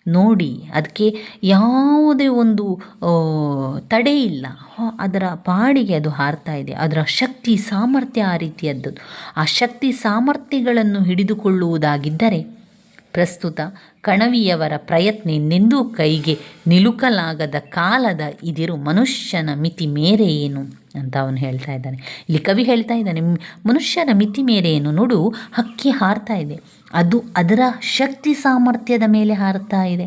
ನೋಡಿ, ಅದಕ್ಕೆ ಯಾವುದೇ ಒಂದು ತಡೆ ಇಲ್ಲ. ಅದರ ಪಾಡಿಗೆ ಅದು ಹಾರ್ತಾ ಇದೆ. ಅದರ ಶಕ್ತಿ, ಸಾಮರ್ಥ್ಯ ಆ ರೀತಿಯದ್ದು. ಆ ಶಕ್ತಿ, ಸಾಮರ್ಥ್ಯಗಳನ್ನು ಹಿಡಿದುಕೊಳ್ಳುವುದಾಗಿದ್ದರೆ ಪ್ರಸ್ತುತ ಕಣವಿಯವರ ಪ್ರಯತ್ನ ಇನ್ನೆಂದೂ ಕೈಗೆ ನಿಲುಕಲಾಗದ ಕಾಲದ ಇದಿರು ಮನುಷ್ಯನ ಮಿತಿ ಮೇರೆ ಏನು ಅಂತ ಅವನು ಹೇಳ್ತಾ ಇದ್ದಾನೆ. ಇಲ್ಲಿ ಕವಿ ಹೇಳ್ತಾ ಇದ್ದಾನೆ, ಮನುಷ್ಯನ ಮಿತಿ ಮೇರೆ ಏನು? ನೋಡು, ಹಕ್ಕಿ ಹಾರ್ತಾ ಇದೆ. ಅದು ಅದರ ಶಕ್ತಿ ಸಾಮರ್ಥ್ಯದ ಮೇಲೆ ಹಾರ್ತಾ ಇದೆ.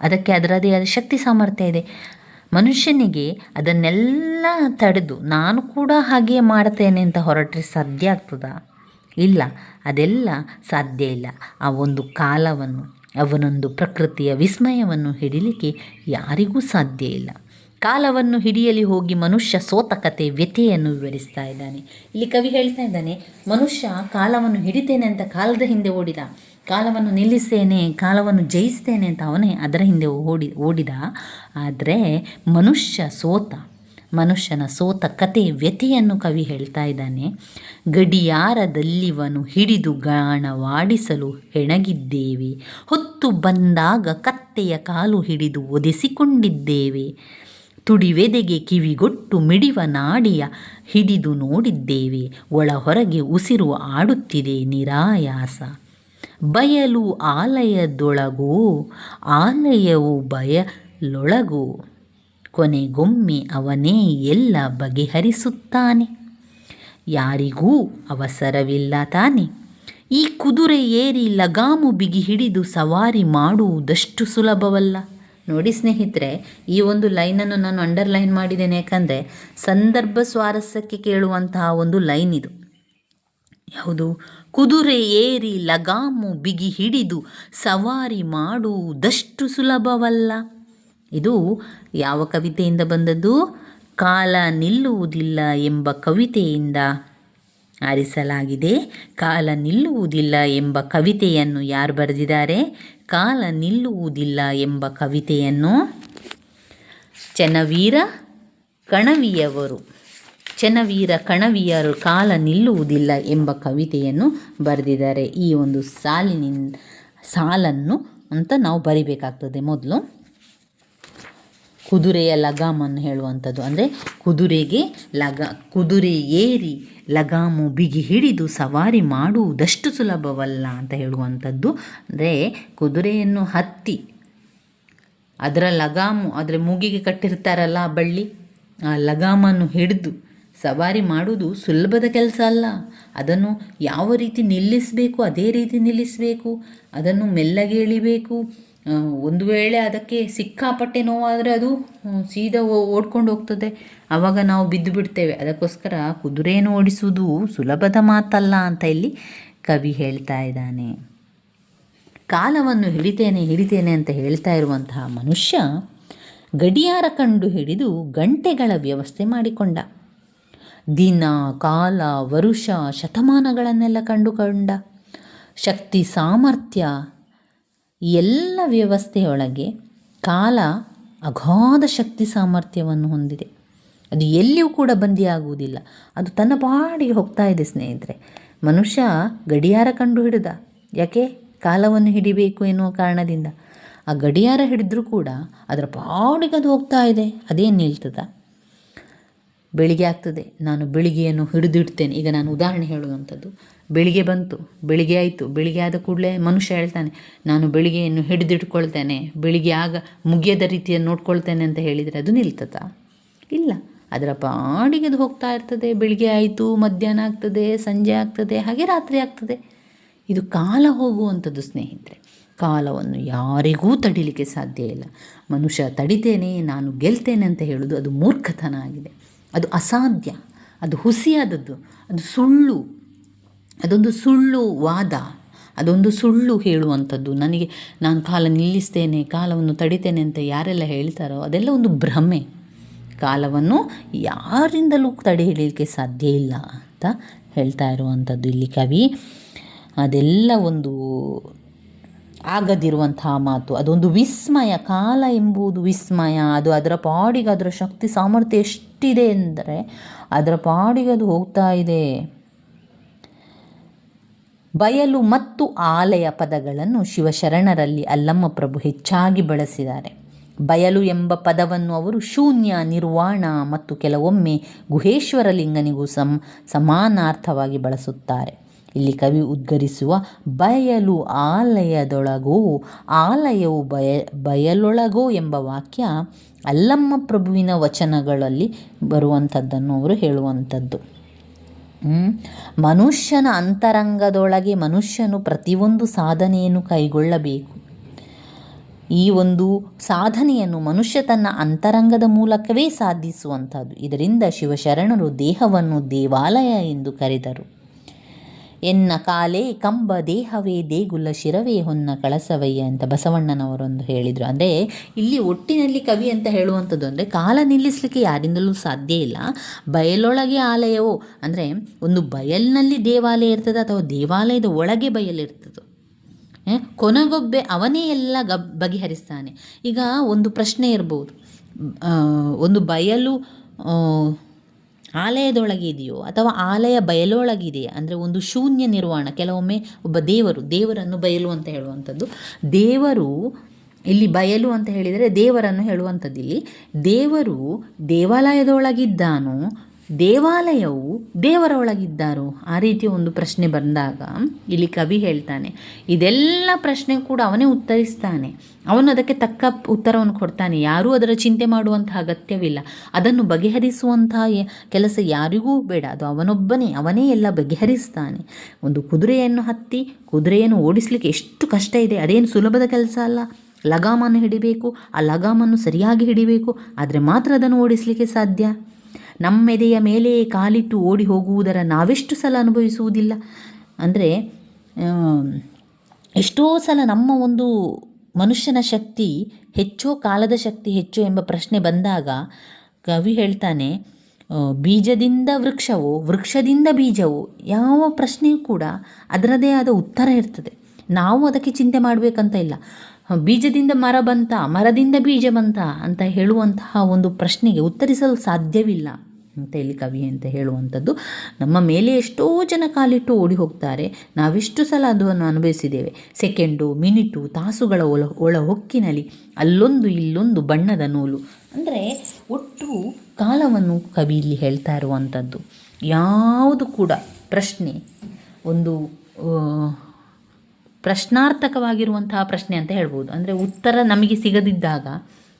ಅದಕ್ಕೆ ಅದರದೇ ಆದ ಶಕ್ತಿ ಸಾಮರ್ಥ್ಯ ಇದೆ. ಮನುಷ್ಯನಿಗೆ ಅದನ್ನೆಲ್ಲ ತಡೆದು ನಾನು ಕೂಡ ಹಾಗೆಯೇ ಮಾಡ್ತೇನೆ ಅಂತ ಹೊರಟ್ರೆ ಸಾಧ್ಯ ಆಗ್ತದಾ? ಇಲ್ಲ, ಅದೆಲ್ಲ ಸಾಧ್ಯ ಇಲ್ಲ. ಆ ಒಂದು ಕಾಲವನ್ನು, ಅವನೊಂದು ಪ್ರಕೃತಿಯ ವಿಸ್ಮಯವನ್ನು ಹಿಡಿಲಿಕ್ಕೆ ಯಾರಿಗೂ ಸಾಧ್ಯ ಇಲ್ಲ. ಕಾಲವನ್ನು ಹಿಡಿಯಲಿ ಹೋಗಿ ಮನುಷ್ಯ ಸೋತ ಕತೆ ವ್ಯಥೆಯನ್ನು ವಿವರಿಸ್ತಾ ಇದ್ದಾನೆ. ಇಲ್ಲಿ ಕವಿ ಹೇಳ್ತಾ ಇದ್ದಾನೆ, ಮನುಷ್ಯ ಕಾಲವನ್ನು ಹಿಡಿತೇನೆ ಅಂತ ಕಾಲದ ಹಿಂದೆ ಓಡಿದ, ಕಾಲವನ್ನು ನಿಲ್ಲಿಸ್ತೇನೆ ಕಾಲವನ್ನು ಜಯಿಸ್ತೇನೆ ಅಂತ ಅವನೇ ಅದರ ಹಿಂದೆ ಓಡಿ, ಓಡಿದ. ಆದರೆ ಮನುಷ್ಯ ಸೋತ, ಮನುಷ್ಯನ ಸೋತ ಕತೆ ವ್ಯಥೆಯನ್ನು ಕವಿ ಹೇಳ್ತಾ ಇದ್ದಾನೆ, ಗಡಿಯಾರದಲ್ಲಿವನು ಹಿಡಿದು ಗಾಣವಾಡಿಸಲು ಹೆಣಗಿದ್ದೇವೆ, ಹೊತ್ತು ಬಂದಾಗ ಕತ್ತೆಯ ಕಾಲು ಹಿಡಿದು ಒದೆಸಿಕೊಂಡಿದ್ದೇವೆ. ತುಡಿವೆದೆಗೆ ಕಿವಿಗೊಟ್ಟು ಮಿಡಿವ ನಾಡಿಯ ಹಿಡಿದು ನೋಡಿದ್ದೇವೆ. ಒಳ ಹೊರಗೆ ಉಸಿರು ಆಡುತ್ತಿದೆ ನಿರಾಯಾಸ. ಬಯಲು ಆಲಯದೊಳಗೋ, ಆಲಯವು ಬಯಲೊಳಗೋ. ಕೊನೆಗೊಮ್ಮೆ ಅವನೇ ಎಲ್ಲ ಬಗೆಹರಿಸುತ್ತಾನೆ. ಯಾರಿಗೂ ಅವಸರವಿಲ್ಲ ತಾನೆ. ಈ ಕುದುರೆ ಏರಿ ಲಗಾಮು ಬಿಗಿ ಹಿಡಿದು ಸವಾರಿ ಮಾಡುವುದಷ್ಟು ಸುಲಭವಲ್ಲ. ನೋಡಿ ಸ್ನೇಹಿತರೆ, ಈ ಒಂದು ಲೈನನ್ನು ನಾನು ಅಂಡರ್ಲೈನ್ ಮಾಡಿದ್ದೇನೆ. ಯಾಕಂದರೆ, ಸಂದರ್ಭ ಸ್ವಾರಸ್ಯಕ್ಕೆ ಕೇಳುವಂತಹ ಒಂದು ಲೈನ್ ಇದು. ಯಾವುದು? ಕುದುರೆ ಏರಿ ಲಗಾಮು ಬಿಗಿ ಹಿಡಿದು ಸವಾರಿ ಮಾಡುವುದಷ್ಟು ಸುಲಭವಲ್ಲ. ಇದು ಯಾವ ಕವಿತೆಯಿಂದ ಬಂದದ್ದು? ಕಾಲ ನಿಲ್ಲುವುದಿಲ್ಲ ಎಂಬ ಕವಿತೆಯಿಂದ ಆರಿಸಲಾಗಿದೆ. ಕಾಲ ನಿಲ್ಲುವುದಿಲ್ಲ ಎಂಬ ಕವಿತೆಯನ್ನು ಯಾರು ಬರೆದಿದ್ದಾರೆ? ಕಾಲ ನಿಲ್ಲುವುದಿಲ್ಲ ಎಂಬ ಕವಿತೆಯನ್ನು ಚನವೀರ ಕಣವಿಯವರು ಚನವೀರ ಕಣವಿಯರು ಕಾಲ ನಿಲ್ಲುವುದಿಲ್ಲ ಎಂಬ ಕವಿತೆಯನ್ನು ಬರೆದಿದ್ದಾರೆ. ಈ ಒಂದು ಸಾಲಿನಿಂದ, ಸಾಲನ್ನು ಅಂತ ನಾವು ಬರಿಬೇಕಾಗ್ತದೆ ಮೊದಲು. ಕುದುರೆಯ ಲಗಾಮನ್ನು ಹೇಳುವಂಥದ್ದು. ಅಂದರೆ ಕುದುರೆಗೆ ಲಗ, ಕುದುರೆ ಏರಿ ಲಗಾಮು ಬಿಗಿ ಹಿಡಿದು ಸವಾರಿ ಮಾಡುವುದಷ್ಟು ಸುಲಭವಲ್ಲ ಅಂತ ಹೇಳುವಂಥದ್ದು. ಅಂದರೆ ಕುದುರೆಯನ್ನು ಹತ್ತಿ ಅದರ ಲಗಾಮು ಅದರ ಮೂಗಿಗೆ ಕಟ್ಟಿರ್ತಾರಲ್ಲ ಬಳ್ಳಿ ಆ ಲಗಾಮನ್ನು ಹಿಡಿದು ಸವಾರಿ ಮಾಡುವುದು ಸುಲಭದ ಕೆಲಸ ಅಲ್ಲ. ಅದನ್ನು ಯಾವ ರೀತಿ ನಿಲ್ಲಿಸಬೇಕು ಅದೇ ರೀತಿ ನಿಲ್ಲಿಸಬೇಕು ಅದನ್ನು ಮೆಲ್ಲಗೆ ಎಳಿಬೇಕು ಆ, ಒಂದು ವೇಳೆ ಅದಕ್ಕೆ ಸಿಕ್ಕಾಪಟ್ಟೆ ನೋವಾದರೆ ಅದು ಸೀದಾ ಓಡ್ಕೊಂಡು ಹೋಗ್ತದೆ. ಆವಾಗ ನಾವು ಬಿದ್ದು ಬಿಡ್ತೇವೆ. ಅದಕ್ಕೋಸ್ಕರ ಕುದುರೆಯನ್ನು ಓಡಿಸುವುದು ಸುಲಭದ ಮಾತಲ್ಲ ಅಂತ ಇಲ್ಲಿ ಕವಿ ಹೇಳ್ತಾ ಇದ್ದಾನೆ. ಕಾಲವನ್ನು ಹಿಡಿತೇನೆ ಹಿಡಿತೇನೆ ಅಂತ ಹೇಳ್ತಾ ಇರುವಂತಹ ಮನುಷ್ಯ ಗಡಿಯಾರ ಕಂಡು ಹಿಡಿದು ಗಂಟೆಗಳ ವ್ಯವಸ್ಥೆ ಮಾಡಿಕೊಂಡ. ದಿನ, ಕಾಲ, ವರುಷ, ಶತಮಾನಗಳನ್ನೆಲ್ಲ ಕಂಡುಕೊಂಡ. ಶಕ್ತಿ, ಸಾಮರ್ಥ್ಯ ಎಲ್ಲ ವ್ಯವಸ್ಥೆಯೊಳಗೆ ಕಾಲ ಅಗಾಧ ಶಕ್ತಿ ಸಾಮರ್ಥ್ಯವನ್ನು ಹೊಂದಿದೆ. ಅದು ಎಲ್ಲಿಯೂ ಕೂಡ ಬಂದಿಯಾಗುವುದಿಲ್ಲ ಅದು ತನ್ನ ಪಾಡಿಗೆ ಹೋಗ್ತಾ ಇದೆ ಸ್ನೇಹಿತರೆ. ಮನುಷ್ಯ ಗಡಿಯಾರ ಕಂಡು ಹಿಡಿದ, ಯಾಕೆ? ಕಾಲವನ್ನು ಹಿಡಿಬೇಕು ಎನ್ನುವ ಕಾರಣದಿಂದ. ಆ ಗಡಿಯಾರ ಹಿಡಿದ್ರೂ ಕೂಡ ಅದರ ಪಾಡಿಗೆ ಅದು ಹೋಗ್ತಾ ಇದೆ. ಅದೇನು ನಿಲ್ತದ? ಬೆಳಿಗ್ಗೆ ಆಗ್ತದೆ. ನಾನು ಬೆಳಿಗ್ಗೆಯನ್ನು ಹಿಡಿದಿಡ್ತೇನೆ. ಈಗ ನಾನು ಉದಾಹರಣೆ ಹೇಳುವಂಥದ್ದು. ಬೆಳಿಗ್ಗೆ ಬಂತು, ಬೆಳಿಗ್ಗೆ ಆಯಿತು, ಬೆಳಿಗ್ಗೆ ಆದ ಕೂಡಲೇ ಮನುಷ್ಯ ಹೇಳ್ತಾನೆ, ನಾನು ಬೆಳಿಗ್ಗೆಯನ್ನು ಹಿಡಿದಿಟ್ಕೊಳ್ತೇನೆ, ಬೆಳಿಗ್ಗೆ ಆಗ ಮುಗಿಯದ ರೀತಿಯನ್ನು ನೋಡ್ಕೊಳ್ತೇನೆ ಅಂತ ಹೇಳಿದರೆ ಅದು ನಿಲ್ತದ? ಇಲ್ಲ, ಅದರ ಪಾಡಿಗೆ ಅದು ಹೋಗ್ತಾ ಇರ್ತದೆ, ಬೆಳಿಗ್ಗೆ ಆಯಿತು, ಮಧ್ಯಾಹ್ನ ಆಗ್ತದೆ, ಸಂಜೆ ಆಗ್ತದೆ, ಹಾಗೆ ರಾತ್ರಿ ಆಗ್ತದೆ. ಇದು ಕಾಲ ಹೋಗುವಂಥದ್ದು ಸ್ನೇಹಿತರೆ, ಕಾಲವನ್ನು ಯಾರಿಗೂ ತಡಿಲಿಕ್ಕೆ ಸಾಧ್ಯ ಇಲ್ಲ. ಮನುಷ್ಯ ತಡಿತೇನೆ, ನಾನು ಗೆಲ್ತೇನೆ ಅಂತ ಹೇಳೋದು ಅದು ಮೂರ್ಖತನ ಆಗಿದೆ. ಅದು ಅಸಾಧ್ಯ, ಅದು ಹುಸಿಯಾದದ್ದು, ಅದು ಸುಳ್ಳು. ಅದೊಂದು ಸುಳ್ಳು ವಾದ, ಅದೊಂದು ಸುಳ್ಳು ಹೇಳುವಂಥದ್ದು. ನನಗೆ, ನಾನು ಕಾಲ ನಿಲ್ಲಿಸ್ತೇನೆ, ಕಾಲವನ್ನು ತಡಿತೇನೆ ಅಂತ ಯಾರೆಲ್ಲ ಹೇಳ್ತಾರೋ ಅದೆಲ್ಲ ಒಂದು ಭ್ರಮೆ. ಕಾಲವನ್ನು ಯಾರಿಂದಲೂ ತಡೆ ಹಿಡಿಯಲಿಕ್ಕೆ ಸಾಧ್ಯ ಇಲ್ಲ ಅಂತ ಹೇಳ್ತಾ ಇರುವಂಥದ್ದು ಇಲ್ಲಿ ಕವಿ. ಅದೆಲ್ಲ ಒಂದು ಆಗದಿರುವಂತಹ ಮಾತು. ಅದೊಂದು ವಿಸ್ಮಯ, ಕಾಲ ಎಂಬುದು ವಿಸ್ಮಯ. ಅದು ಅದರ ಪಾಡಿಗೆ ಅದರ ಶಕ್ತಿ, ಸಾಮರ್ಥ್ಯ ಎಷ್ಟಿದೆ ಅಂದರೆ ಅದರ ಪಾಡಿಗೆ ಅದು ಹೋಗ್ತಾ ಇದೆ. ಬಯಲು ಮತ್ತು ಆಲಯ ಪದಗಳನ್ನು ಶಿವಶರಣರಲ್ಲಿ ಅಲ್ಲಮ್ಮ ಪ್ರಭು ಹೆಚ್ಚಾಗಿ ಬಳಸಿದ್ದಾರೆ ಬಯಲು ಎಂಬ ಪದವನ್ನು ಅವರು ಶೂನ್ಯ, ನಿರ್ವಾಣ ಮತ್ತು ಕೆಲವೊಮ್ಮೆ ಗುಹೇಶ್ವರ ಲಿಂಗನಿಗೂ ಸಂ ಸಮಾನಾರ್ಥವಾಗಿ ಬಳಸುತ್ತಾರೆ ಇಲ್ಲಿ ಕವಿ ಉದ್ಗರಿಸುವ ಬಯಲು ಆಲಯದೊಳಗೋ, ಆಲಯವು ಬಯ, ಬಯಲೊಳಗೋ ಎಂಬ ವಾಕ್ಯ ಅಲ್ಲಮ್ಮ ಪ್ರಭುವಿನ ವಚನಗಳಲ್ಲಿ ಬರುವಂಥದ್ದನ್ನು ಅವರು ಹೇಳುವಂಥದ್ದು? ಮನುಷ್ಯನ ಅಂತರಂಗದೊಳಗೆ ಮನುಷ್ಯನು ಪ್ರತಿಯೊಂದು ಸಾಧನೆಯನ್ನು ಕೈಗೊಳ್ಳಬೇಕು. ಈ ಒಂದು ಸಾಧನೆಯನ್ನು ಮನುಷ್ಯ ತನ್ನ ಅಂತರಂಗದ ಮೂಲಕವೇ ಸಾಧಿಸುವಂಥದ್ದು. ಇದರಿಂದ ಶಿವಶರಣರು ದೇಹವನ್ನು ದೇವಾಲಯ ಎಂದು ಕರೆದರು. ಎನ್ನ ಕಾಲೇ ಕಂಬ ದೇಹವೇ ದೇಗುಲ ಶಿರವೇ ಹೊನ್ನ ಕಳಸವಯ್ಯ ಅಂತ ಬಸವಣ್ಣನವರೊಂದು ಹೇಳಿದರು. ಅಂದರೆ ಇಲ್ಲಿ ಒಟ್ಟಿನಲ್ಲಿ ಕವಿ ಅಂತ ಹೇಳುವಂಥದ್ದು ಅಂದರೆ ಕಾಲ ನಿಲ್ಲಿಸಲಿಕ್ಕೆ ಯಾರಿಂದಲೂ ಸಾಧ್ಯ ಇಲ್ಲ. ಬಯಲೊಳಗೆ ಆಲಯವು, ಅಂದರೆ ಒಂದು ಬಯಲಿನಲ್ಲಿ ದೇವಾಲಯ ಇರ್ತದೆ ಅಥವಾ ದೇವಾಲಯದ ಒಳಗೆ ಬಯಲಿರ್ತದೆ ಕೊನಗೊಬ್ಬೆ ಅವನೇ ಎಲ್ಲ ಗಬ್ ಬಗೆಹರಿಸ್ತಾನೆ. ಈಗ ಒಂದು ಪ್ರಶ್ನೆ ಇರ್ಬೋದು. ಒಂದು ಬಯಲು ಆ, ಆಲಯದೊಳಗೆ ಇದೆಯೋ ಅಥವಾ ಆಲಯ ಬಯಲೊಳಗಿದೆಯಾ? ಅಂದರೆ ಒಂದು ಶೂನ್ಯ ನಿರ್ವಾಣ ಕೆಲವೊಮ್ಮೆ ಒಬ್ಬ ದೇವರು ದೇವರನ್ನು ಬಯಲು ಅಂತ ಹೇಳುವಂಥದ್ದು. ದೇವರು ಇಲ್ಲಿ ಬಯಲು ಅಂತ ಹೇಳಿದರೆ ದೇವರನ್ನು ಹೇಳುವಂಥದ್ದು ಇಲ್ಲಿ ದೇವರು ದೇವಾಲಯದೊಳಗಿದ್ದಾನೋ ದೇವಾಲಯವು ದೇವರ ಒಳಗಿದ್ದಾರೋ ಆ ರೀತಿಯ ಒಂದು ಪ್ರಶ್ನೆ ಬಂದಾಗ ಇಲ್ಲಿ ಕವಿ ಹೇಳ್ತಾನೆ, ಇದೆಲ್ಲ ಪ್ರಶ್ನೆ ಕೂಡ ಅವನೇ ಉತ್ತರಿಸ್ತಾನೆ. ಅವನು ಅದಕ್ಕೆ ತಕ್ಕ ಉತ್ತರವನ್ನು ಕೊಡ್ತಾನೆ. ಯಾರೂ ಅದರ ಚಿಂತೆ ಮಾಡುವಂತಹ ಅಗತ್ಯವಿಲ್ಲ. ಅದನ್ನು ಬಗೆಹರಿಸುವಂತಹ ಕೆಲಸ ಯಾರಿಗೂ ಬೇಡ. ಅದು ಅವನೊಬ್ಬನೇ, ಅವನೇ ಎಲ್ಲ ಬಗೆಹರಿಸ್ತಾನೆ. ಒಂದು ಕುದುರೆಯನ್ನು ಹತ್ತಿ, ಕುದುರೆಯನ್ನು ಓಡಿಸಲಿಕ್ಕೆ ಎಷ್ಟು ಕಷ್ಟ ಇದೆ. ಅದೇನು ಸುಲಭದ ಕೆಲಸ ಅಲ್ಲ. ಲಗಾಮನ್ನು ಹಿಡಿಬೇಕು, ಆ ಲಗಾಮನ್ನು ಸರಿಯಾಗಿ ಹಿಡಿಬೇಕು, ಆದರೆ ಮಾತ್ರ ಅದನ್ನು ಓಡಿಸಲಿಕ್ಕೆ ಸಾಧ್ಯ. ನಮ್ಮೆದೆಯ ಮೇಲೆ ಕಾಲಿಟ್ಟು ಓಡಿ ಹೋಗುವುದರ ನಾವೆಷ್ಟು ಸಲ ಅನುಭವಿಸುವುದಿಲ್ಲ. ಅಂದರೆ ಎಷ್ಟೋ ಸಲ ನಮ್ಮ ಒಂದು ಮನುಷ್ಯನ ಶಕ್ತಿ ಹೆಚ್ಚೋ ಕಾಲದ ಶಕ್ತಿ ಹೆಚ್ಚು ಎಂಬ ಪ್ರಶ್ನೆ ಬಂದಾಗ ಕವಿ ಹೇಳ್ತಾನೆ ಬೀಜದಿಂದ ವೃಕ್ಷವು, ವೃಕ್ಷದಿಂದ ಬೀಜವು, ಯಾವ ಪ್ರಶ್ನೆಯೂ ಕೂಡ ಅದರದೇ ಆದ ಉತ್ತರ ಇರ್ತದೆ. ನಾವು ಅದಕ್ಕೆ ಚಿಂತೆ ಮಾಡಬೇಕಂತ ಇಲ್ಲ. ಬೀಜದಿಂದ ಮರ ಬಂತ, ಮರದಿಂದ ಬೀಜ ಬಂತ ಅಂತ ಹೇಳುವಂತಹ ಒಂದು ಪ್ರಶ್ನೆಗೆ ಉತ್ತರಿಸಲು ಸಾಧ್ಯವಿಲ್ಲ ಅಂತ ಇಲ್ಲಿ ಕವಿ ಅಂತ ಹೇಳುವಂಥದ್ದು. ನಮ್ಮ ಮೇಲೆ ಎಷ್ಟೋ ಜನ ಕಾಲಿಟ್ಟು ಓಡಿ ಹೋಗ್ತಾರೆ. ನಾವೆಷ್ಟು ಸಲ ಅದನ್ನು ಅನುಭವಿಸಿದ್ದೇವೆ. ಸೆಕೆಂಡು, ಮಿನಿಟು, ತಾಸುಗಳ ಒಳ ಒಳ ಅಲ್ಲೊಂದು ಇಲ್ಲೊಂದು ಬಣ್ಣದ ನೂಲು. ಅಂದರೆ ಒಟ್ಟು ಕಾಲವನ್ನು ಕವಿ ಇಲ್ಲಿ ಹೇಳ್ತಾ ಇರುವಂಥದ್ದು. ಯಾವುದು ಕೂಡ ಪ್ರಶ್ನೆ, ಒಂದು ಪ್ರಶ್ನಾರ್ಥಕವಾಗಿರುವಂತಹ ಪ್ರಶ್ನೆ ಅಂತ ಹೇಳ್ಬೋದು. ಅಂದರೆ ಉತ್ತರ ನಮಗೆ ಸಿಗದಿದ್ದಾಗ,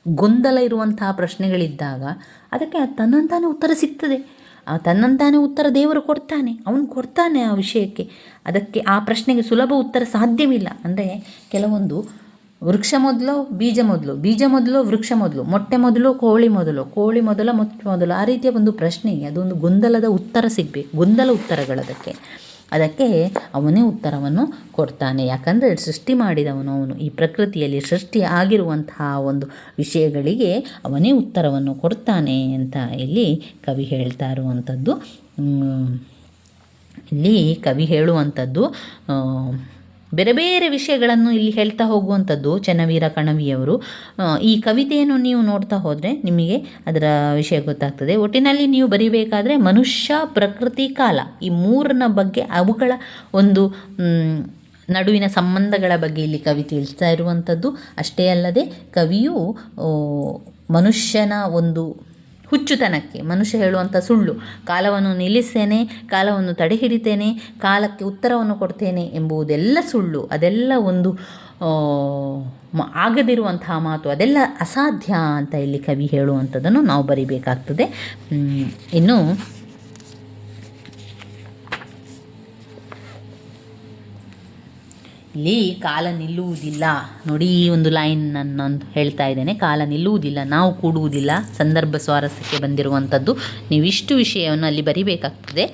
ಗೊಂದಲ ಇರುವಂತಹ ಪ್ರಶ್ನೆಗಳಿದ್ದಾಗ, ಅದಕ್ಕೆ ತನ್ನಂತಾನೇ ಉತ್ತರ ಸಿಗ್ತದೆ. ಆ ತನ್ನಂತಾನೇ ಉತ್ತರ ದೇವರು ಕೊಡ್ತಾನೆ, ಅವನು ಕೊಡ್ತಾನೆ ಆ ವಿಷಯಕ್ಕೆ. ಅದಕ್ಕೆ ಆ ಪ್ರಶ್ನೆಗೆ ಸುಲಭ ಉತ್ತರ ಸಾಧ್ಯವಿಲ್ಲ. ಅಂದರೆ ಕೆಲವೊಂದು ವೃಕ್ಷ ಮೊದಲು, ಬೀಜ ಮೊದಲು. ಬೀಜ ಮೊದಲು, ವೃಕ್ಷ ಮೊದಲು. ಮೊಟ್ಟೆ ಮೊದಲು, ಕೋಳಿ ಮೊದಲು. ಕೋಳಿ ಮೊದಲ, ಮೊಟ್ಟೆ ಮೊದಲು. ಆ ರೀತಿಯ ಒಂದು ಪ್ರಶ್ನೆಗೆ ಅದೊಂದು ಗೊಂದಲದ ಉತ್ತರ ಸಿಗಬೇಕು. ಗೊಂದಲ ಉತ್ತರಗಳದಕ್ಕೆ ಅದಕ್ಕೆ ಅವನೇ ಉತ್ತರವನ್ನು ಕೊಡ್ತಾನೆ. ಯಾಕಂದರೆ ಸೃಷ್ಟಿ ಮಾಡಿದವನು ಅವನು. ಈ ಪ್ರಕೃತಿಯಲ್ಲಿ ಸೃಷ್ಟಿ ಆಗಿರುವಂತಹ ಒಂದು ವಿಷಯಗಳಿಗೆ ಅವನೇ ಉತ್ತರವನ್ನು ಕೊಡ್ತಾನೆ ಅಂತ ಇಲ್ಲಿ ಕವಿ ಹೇಳ್ತಾ ಇರುವಂಥದ್ದು. ಇಲ್ಲಿ ಕವಿ ಹೇಳುವಂಥದ್ದು ಬೇರೆ ಬೇರೆ ವಿಷಯಗಳನ್ನು ಇಲ್ಲಿ ಹೇಳ್ತಾ ಹೋಗುವಂಥದ್ದು ಚೆನ್ನವೀರ ಕಣವಿಯವರು. ಈ ಕವಿತೆಯನ್ನು ನೀವು ನೋಡ್ತಾ ಹೋದರೆ ನಿಮಗೆ ಅದರ ವಿಷಯ ಗೊತ್ತಾಗ್ತದೆ. ಒಟ್ಟಿನಲ್ಲಿ ನೀವು ಬರೀಬೇಕಾದ್ರೆ ಮನುಷ್ಯ, ಪ್ರಕೃತಿ, ಕಾಲ ಈ ಮೂರನ ಬಗ್ಗೆ ಅವುಗಳ ಒಂದು ನಡುವಿನ ಸಂಬಂಧಗಳ ಬಗ್ಗೆ ಇಲ್ಲಿ ಕವಿ ತಿಳಿಸ್ತಾ ಇರುವಂಥದ್ದು. ಅಷ್ಟೇ ಅಲ್ಲದೆ ಕವಿಯು ಮನುಷ್ಯನ ಒಂದು ಹುಚ್ಚುತನಕ್ಕೆ, ಮನುಷ್ಯ ಹೇಳುವಂಥ ಸುಳ್ಳು. ಕಾಲವನ್ನು ನಿಲ್ಲಿಸ್ತೇನೆ, ಕಾಲವನ್ನು ತಡೆ ಹಿಡಿತೇನೆ ಕಾಲಕ್ಕೆ ಉತ್ತರವನ್ನು ಕೊಡ್ತೇನೆ ಎಂಬುದೆಲ್ಲ ಸುಳ್ಳು. ಅದೆಲ್ಲ ಒಂದು ಆಗದಿರುವಂತಹ ಮಾತು. ಅದೆಲ್ಲ ಅಸಾಧ್ಯ ಅಂತ ಇಲ್ಲಿ ಕವಿ ಹೇಳುವಂಥದ್ದನ್ನು ನಾವು ಬರಿಬೇಕಾಗ್ತದೆ. ಇನ್ನು ಇಲ್ಲಿ ಕಾಲ ನಿಲ್ಲುವುದಿಲ್ಲ. ನೋಡಿ ಈ ಒಂದು ಲೈನ್ ನಾನು ಹೇಳ್ತಾ ಇದ್ದೇನೆ. ಕಾಲ ನಿಲ್ಲುವುದಿಲ್ಲ, ನಾವು ಕೂಡುವುದಿಲ್ಲ. ಸಂದರ್ಭ ಸ್ವಾರಸ್ಯಕ್ಕೆ ಬಂದಿರುವಂಥದ್ದು ನೀವಿಷ್ಟು ವಿಷಯವನ್ನು ಅಲ್ಲಿ ಬರಿಬೇಕಾಗ್ತದೆ.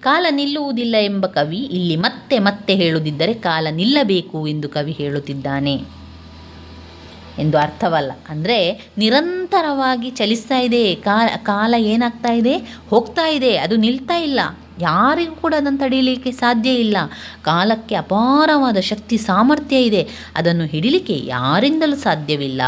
ಕಾಲ ನಿಲ್ಲುವುದಿಲ್ಲ ಎಂಬ ಕವಿ ಇಲ್ಲಿ ಮತ್ತೆ ಮತ್ತೆ ಹೇಳುತ್ತಿದ್ದರೆ ಕಾಲ ನಿಲ್ಲಬೇಕು ಎಂದು ಕವಿ ಹೇಳುತ್ತಿದ್ದಾನೆ ಎಂದು ಅರ್ಥವಲ್ಲ. ಅಂದರೆ ನಿರಂತರವಾಗಿ ಚಲಿಸ್ತಾ ಇದೆ. ಕಾಲ ಕಾಲ ಏನಾಗ್ತಾ ಇದೆ? ಹೋಗ್ತಾ ಇದೆ. ಅದು ನಿಲ್ತಾ ಇಲ್ಲ. ಯಾರಿಗೂ ಕೂಡ ಅದನ್ನು ತಡೀಲಿಕ್ಕೆ ಸಾಧ್ಯ ಇಲ್ಲ. ಕಾಲಕ್ಕೆ ಅಪಾರವಾದ ಶಕ್ತಿ ಸಾಮರ್ಥ್ಯ ಇದೆ. ಅದನ್ನು ಹಿಡಿಲಿಕ್ಕೆ ಯಾರಿಂದಲೂ ಸಾಧ್ಯವಿಲ್ಲ.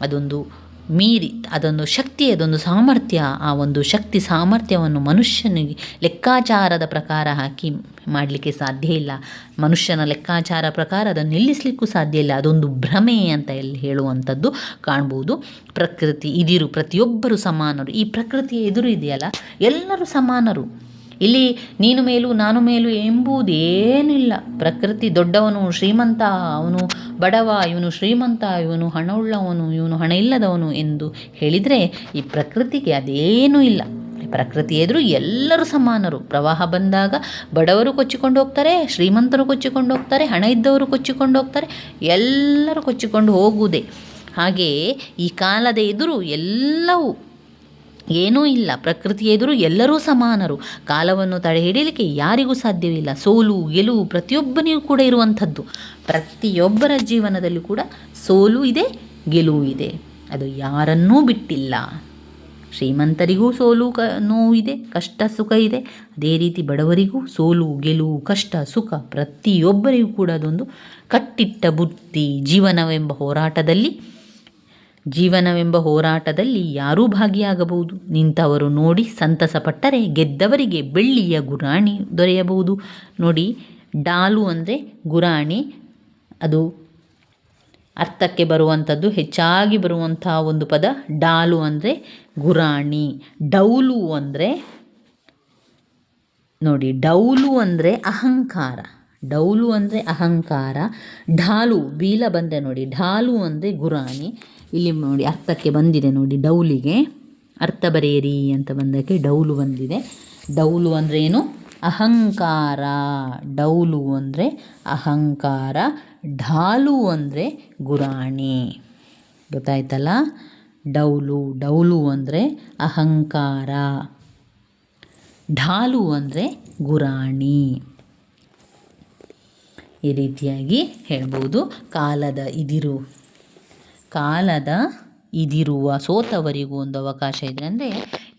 ಅದೊಂದು ಮೀರಿ, ಅದೊಂದು ಶಕ್ತಿ, ಅದೊಂದು ಸಾಮರ್ಥ್ಯ. ಆ ಒಂದು ಶಕ್ತಿ ಸಾಮರ್ಥ್ಯವನ್ನು ಮನುಷ್ಯನಿಗೆ ಲೆಕ್ಕಾಚಾರದ ಪ್ರಕಾರ ಹಾಕಿ ಮಾಡಲಿಕ್ಕೆ ಸಾಧ್ಯ ಇಲ್ಲ. ಮನುಷ್ಯನ ಲೆಕ್ಕಾಚಾರ ಪ್ರಕಾರ ಅದನ್ನು ನಿಲ್ಲಿಸಲಿಕ್ಕೂ ಸಾಧ್ಯ ಇಲ್ಲ. ಅದೊಂದು ಭ್ರಮೆ ಅಂತ ಎಲ್ಲಿ ಹೇಳುವಂಥದ್ದು ಕಾಣ್ಬೋದು. ಪ್ರಕೃತಿ, ಇದಿರು ಪ್ರತಿಯೊಬ್ಬರು ಸಮಾನರು. ಈ ಪ್ರಕೃತಿಯ ಎದುರು ಇದೆಯಲ್ಲ? ಎಲ್ಲರೂ ಸಮಾನರು. ಇಲ್ಲಿ ನೀನು ಮೇಲು, ನಾನು ಮೇಲು ಎಂಬುದೇನಿಲ್ಲ. ಪ್ರಕೃತಿ ದೊಡ್ಡವನು ಶ್ರೀಮಂತ, ಅವನು ಬಡವ, ಇವನು ಶ್ರೀಮಂತ, ಇವನು ಹಣವುಳ್ಳವನು, ಇವನು ಹಣ ಇಲ್ಲದವನು ಎಂದು ಹೇಳಿದರೆ ಈ ಪ್ರಕೃತಿಗೆ ಅದೇನೂ ಇಲ್ಲ. ಪ್ರಕೃತಿ ಎದುರು ಎಲ್ಲರೂ ಸಮಾನರು. ಪ್ರವಾಹ ಬಂದಾಗ ಬಡವರು ಕೊಚ್ಚಿಕೊಂಡು ಹೋಗ್ತಾರೆ, ಶ್ರೀಮಂತರು ಕೊಚ್ಚಿಕೊಂಡು ಹೋಗ್ತಾರೆ, ಹಣ ಇದ್ದವರು ಕೊಚ್ಚಿಕೊಂಡು ಹೋಗ್ತಾರೆ, ಎಲ್ಲರೂ ಕೊಚ್ಚಿಕೊಂಡು ಹೋಗುವುದೇ. ಹಾಗೆಯೇ ಈ ಕಾಲದ ಎದುರು ಎಲ್ಲವೂ ಏನೂ ಇಲ್ಲ. ಪ್ರಕೃತಿ ಎದುರು ಎಲ್ಲರೂ ಸಮಾನರು. ಕಾಲವನ್ನು ತಡೆ ಹಿಡಿಯಲಿಕ್ಕೆ ಯಾರಿಗೂ ಸಾಧ್ಯವಿಲ್ಲ. ಸೋಲು, ಗೆಲುವು ಪ್ರತಿಯೊಬ್ಬನಿಗೂ ಕೂಡ ಇರುವಂಥದ್ದು. ಪ್ರತಿಯೊಬ್ಬರ ಜೀವನದಲ್ಲಿ ಕೂಡ ಸೋಲು ಇದೆ, ಗೆಲುವು ಇದೆ. ಅದು ಯಾರನ್ನೂ ಬಿಟ್ಟಿಲ್ಲ. ಶ್ರೀಮಂತರಿಗೂ ಸೋಲು ಕ ಇದೆ, ಕಷ್ಟ, ಸುಖ ಇದೆ. ಅದೇ ರೀತಿ ಬಡವರಿಗೂ ಸೋಲು, ಗೆಲುವು, ಕಷ್ಟ, ಸುಖ ಪ್ರತಿಯೊಬ್ಬರಿಗೂ ಕೂಡ ಅದೊಂದು ಕಟ್ಟಿಟ್ಟ ಬುತ್ತಿ ಜೀವನವೆಂಬ ಹೋರಾಟದಲ್ಲಿ ಜೀವನವೆಂಬ ಹೋರಾಟದಲ್ಲಿ ಯಾರೂ ಭಾಗಿಯಾಗಬಹುದು. ನಿಂತವರು ನೋಡಿ ಸಂತಸಪಟ್ಟರೆ ಗೆದ್ದವರಿಗೆ ಬೆಳ್ಳಿಯ ಗುರಾಣಿ ದೊರೆಯಬಹುದು. ನೋಡಿ, ಡಾಲು ಅಂದರೆ ಗುರಾಣಿ. ಅದು ಅರ್ಥಕ್ಕೆ ಬರುವಂಥದ್ದು, ಹೆಚ್ಚಾಗಿ ಬರುವಂಥ ಒಂದು ಪದ. ಡಾಲು ಅಂದರೆ ಗುರಾಣಿ. ಡೌಲು ಅಂದರೆ, ನೋಡಿ, ಡೌಲು ಅಂದರೆ ಅಹಂಕಾರ. ಡೌಲು ಅಂದರೆ ಅಹಂಕಾರ, ಢಾಲು, ಬೀಲ ಬಂದೆ ನೋಡಿ, ಢಾಲು ಅಂದರೆ ಗುರಾಣಿ. ಇಲ್ಲಿ ನೋಡಿ ಅರ್ಥಕ್ಕೆ ಬಂದಿದೆ ನೋಡಿ ಡೌಲಿಗೆ. ಅರ್ಥ ಬರೆಯಿರಿ ಅಂತ ಬಂದಕ್ಕೆ ಡೌಲು ಬಂದಿದೆ. ಡೌಲು ಅಂದರೆ ಏನು? ಅಹಂಕಾರ. ಡೌಲು ಅಂದರೆ ಅಹಂಕಾರ, ಢಾಲು ಅಂದರೆ ಗುರಾಣಿ. ಗೊತ್ತಾಯ್ತಲ್ಲ? ಡೌಲು ಡೌಲು ಅಂದರೆ ಅಹಂಕಾರ. ಢಾಲು ಅಂದರೆ ಗುರಾಣಿ. ಈ ರೀತಿಯಾಗಿ ಹೇಳ್ಬೋದು. ಕಾಲದ ಇದಿರು. ಕಾಲದ ಇದಿರುವ ಸೋತವರಿಗೂ ಒಂದು ಅವಕಾಶ ಇದೆ ಅಂದರೆ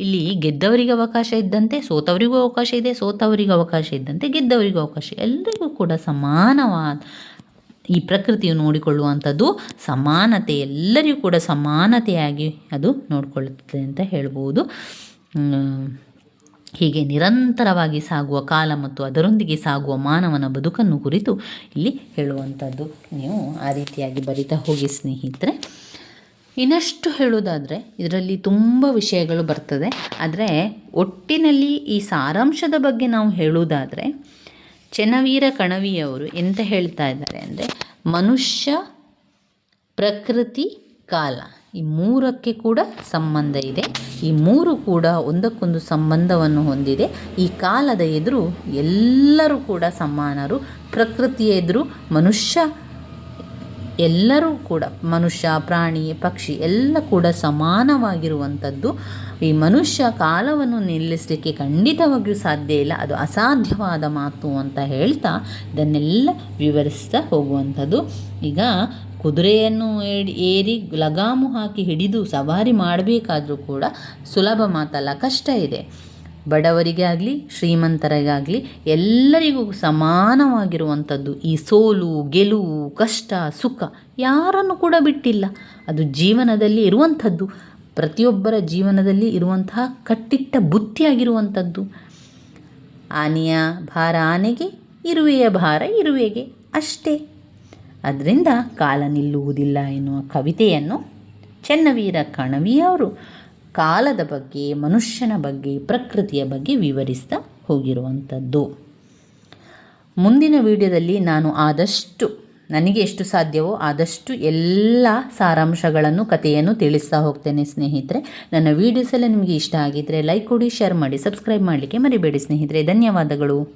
ಇಲ್ಲಿ ಗೆದ್ದವರಿಗೆ ಅವಕಾಶ ಇದ್ದಂತೆ, ಸೋತವರಿಗೂ ಅವಕಾಶ ಇದೆ, ಸೋತವರಿಗೂ ಅವಕಾಶ ಇದ್ದಂತೆ, ಗೆದ್ದವರಿಗೂ ಅವಕಾಶ ಎಲ್ಲರಿಗೂ ಕೂಡ ಸಮಾನವಾದ ಈ ಪ್ರಕೃತಿಯು ನೋಡಿಕೊಳ್ಳುವಂಥದ್ದು ಸಮಾನತೆ, ಎಲ್ಲರಿಗೂ ಕೂಡ ಸಮಾನತೆಯಾಗಿ ಅದು ನೋಡಿಕೊಳ್ಳುತ್ತದೆ ಅಂತ ಹೇಳ್ಬೋದು. ಹೀಗೆ ನಿರಂತರವಾಗಿ ಸಾಗುವ ಕಾಲ ಮತ್ತು ಅದರೊಂದಿಗೆ ಸಾಗುವ ಮಾನವನ ಬದುಕನ್ನು ಕುರಿತು ಇಲ್ಲಿ ಹೇಳುವಂಥದ್ದು. ನೀವು ಆ ರೀತಿಯಾಗಿ ಬರಿತಾ ಹೋಗಿ ಸ್ನೇಹಿತರೆ. ಇನ್ನಷ್ಟು ಹೇಳೋದಾದರೆ ಇದರಲ್ಲಿ ತುಂಬ ವಿಷಯಗಳು ಬರ್ತದೆ. ಆದರೆ, ಒಟ್ಟಿನಲ್ಲಿ ಈ ಸಾರಾಂಶದ ಬಗ್ಗೆ ನಾವು ಹೇಳುವುದಾದರೆ, ಚೆನ್ನವೀರ ಕಣವಿಯವರು ಎಂತ ಹೇಳ್ತಾ ಇದ್ದಾರೆ ಅಂದರೆ, ಮನುಷ್ಯ, ಪ್ರಕೃತಿ, ಕಾಲ. ಈ ಮೂರಕ್ಕೆ ಕೂಡ ಸಂಬಂಧ ಇದೆ. ಈ ಮೂರು ಕೂಡ ಒಂದಕ್ಕೊಂದು ಸಂಬಂಧವನ್ನು ಹೊಂದಿದೆ. ಈ ಕಾಲದ ಎದುರು ಎಲ್ಲರೂ ಕೂಡ ಸಮಾನರು. ಪ್ರಕೃತಿಯ ಎದುರು ಮನುಷ್ಯ, ಎಲ್ಲರೂ ಕೂಡ ಮನುಷ್ಯ, ಪ್ರಾಣಿ, ಪಕ್ಷಿ ಎಲ್ಲ ಕೂಡ ಸಮಾನವಾಗಿರುವಂಥದ್ದು. ಈ ಮನುಷ್ಯ ಕಾಲವನ್ನು ನಿಲ್ಲಿಸಲಿಕ್ಕೆ ಖಂಡಿತವಾಗಿಯೂ ಸಾಧ್ಯ ಇಲ್ಲ. ಅದು ಅಸಾಧ್ಯವಾದ ಮಾತು ಅಂತ ಹೇಳ್ತಾ ಇದನ್ನೆಲ್ಲ ವಿವರಿಸ್ತಾ ಹೋಗುವಂಥದ್ದು. ಈಗ ಕುದುರೆಯನ್ನು ಏರಿ ಲಗಾಮು ಹಾಕಿ ಹಿಡಿದು ಸವಾರಿ ಮಾಡಬೇಕಾದರೂ ಕೂಡ ಸುಲಭ ಮಾತಲ್ಲ, ಕಷ್ಟ ಇದೆ. ಬಡವರಿಗೆ ಆಗಲಿ, ಶ್ರೀಮಂತರಿಗಾಗಲಿ ಎಲ್ಲರಿಗೂ ಸಮಾನವಾಗಿರುವಂಥದ್ದು ಈ ಸೋಲು, ಗೆಲುವು, ಕಷ್ಟ, ಸುಖ ಯಾರನ್ನು ಕೂಡ ಬಿಟ್ಟಿಲ್ಲ. ಅದು ಜೀವನದಲ್ಲಿ ಇರುವಂಥದ್ದು, ಪ್ರತಿಯೊಬ್ಬರ ಜೀವನದಲ್ಲಿ ಇರುವಂತಹ ಕಟ್ಟಿಟ್ಟ ಬುತ್ತಿಯಾಗಿರುವಂಥದ್ದು ಆನೆಯ ಭಾರ ಆನೆಗೆ, ಇರುವೆಯ ಭಾರ ಇರುವೆಗೆ, ಅಷ್ಟೇ. ಅದರಿಂದ ಕಾಲ ನಿಲ್ಲುವುದಿಲ್ಲ ಎನ್ನುವ ಕವಿತೆಯನ್ನು ಚೆನ್ನವೀರ ಕಣವಿಯವರು ಕಾಲದ ಬಗ್ಗೆ, ಮನುಷ್ಯನ ಬಗ್ಗೆ, ಪ್ರಕೃತಿಯ ಬಗ್ಗೆ ವಿವರಿಸ್ತಾ ಹೋಗಿರುವಂಥದ್ದು. ಮುಂದಿನ ವಿಡಿಯೋದಲ್ಲಿ ನಾನು ಆದಷ್ಟು, ನನಗೆ ಎಷ್ಟು ಸಾಧ್ಯವೋ ಆದಷ್ಟು ಎಲ್ಲ ಸಾರಾಂಶಗಳನ್ನು, ಕಥೆಯನ್ನು ತಿಳಿಸ್ತಾ ಹೋಗ್ತೇನೆ ಸ್ನೇಹಿತರೆ. ನನ್ನ ವೀಡಿಯೋಸ್ ನಿಮಗೆ ಇಷ್ಟ ಆಗಿದ್ದರೆ ಲೈಕ್ ಕೊಡಿ, ಶೇರ್ ಮಾಡಿ, ಸಬ್ಸ್ಕ್ರೈಬ್ ಮಾಡಲಿಕ್ಕೆ ಮರಿಬೇಡಿ ಸ್ನೇಹಿತರೆ. ಧನ್ಯವಾದಗಳು.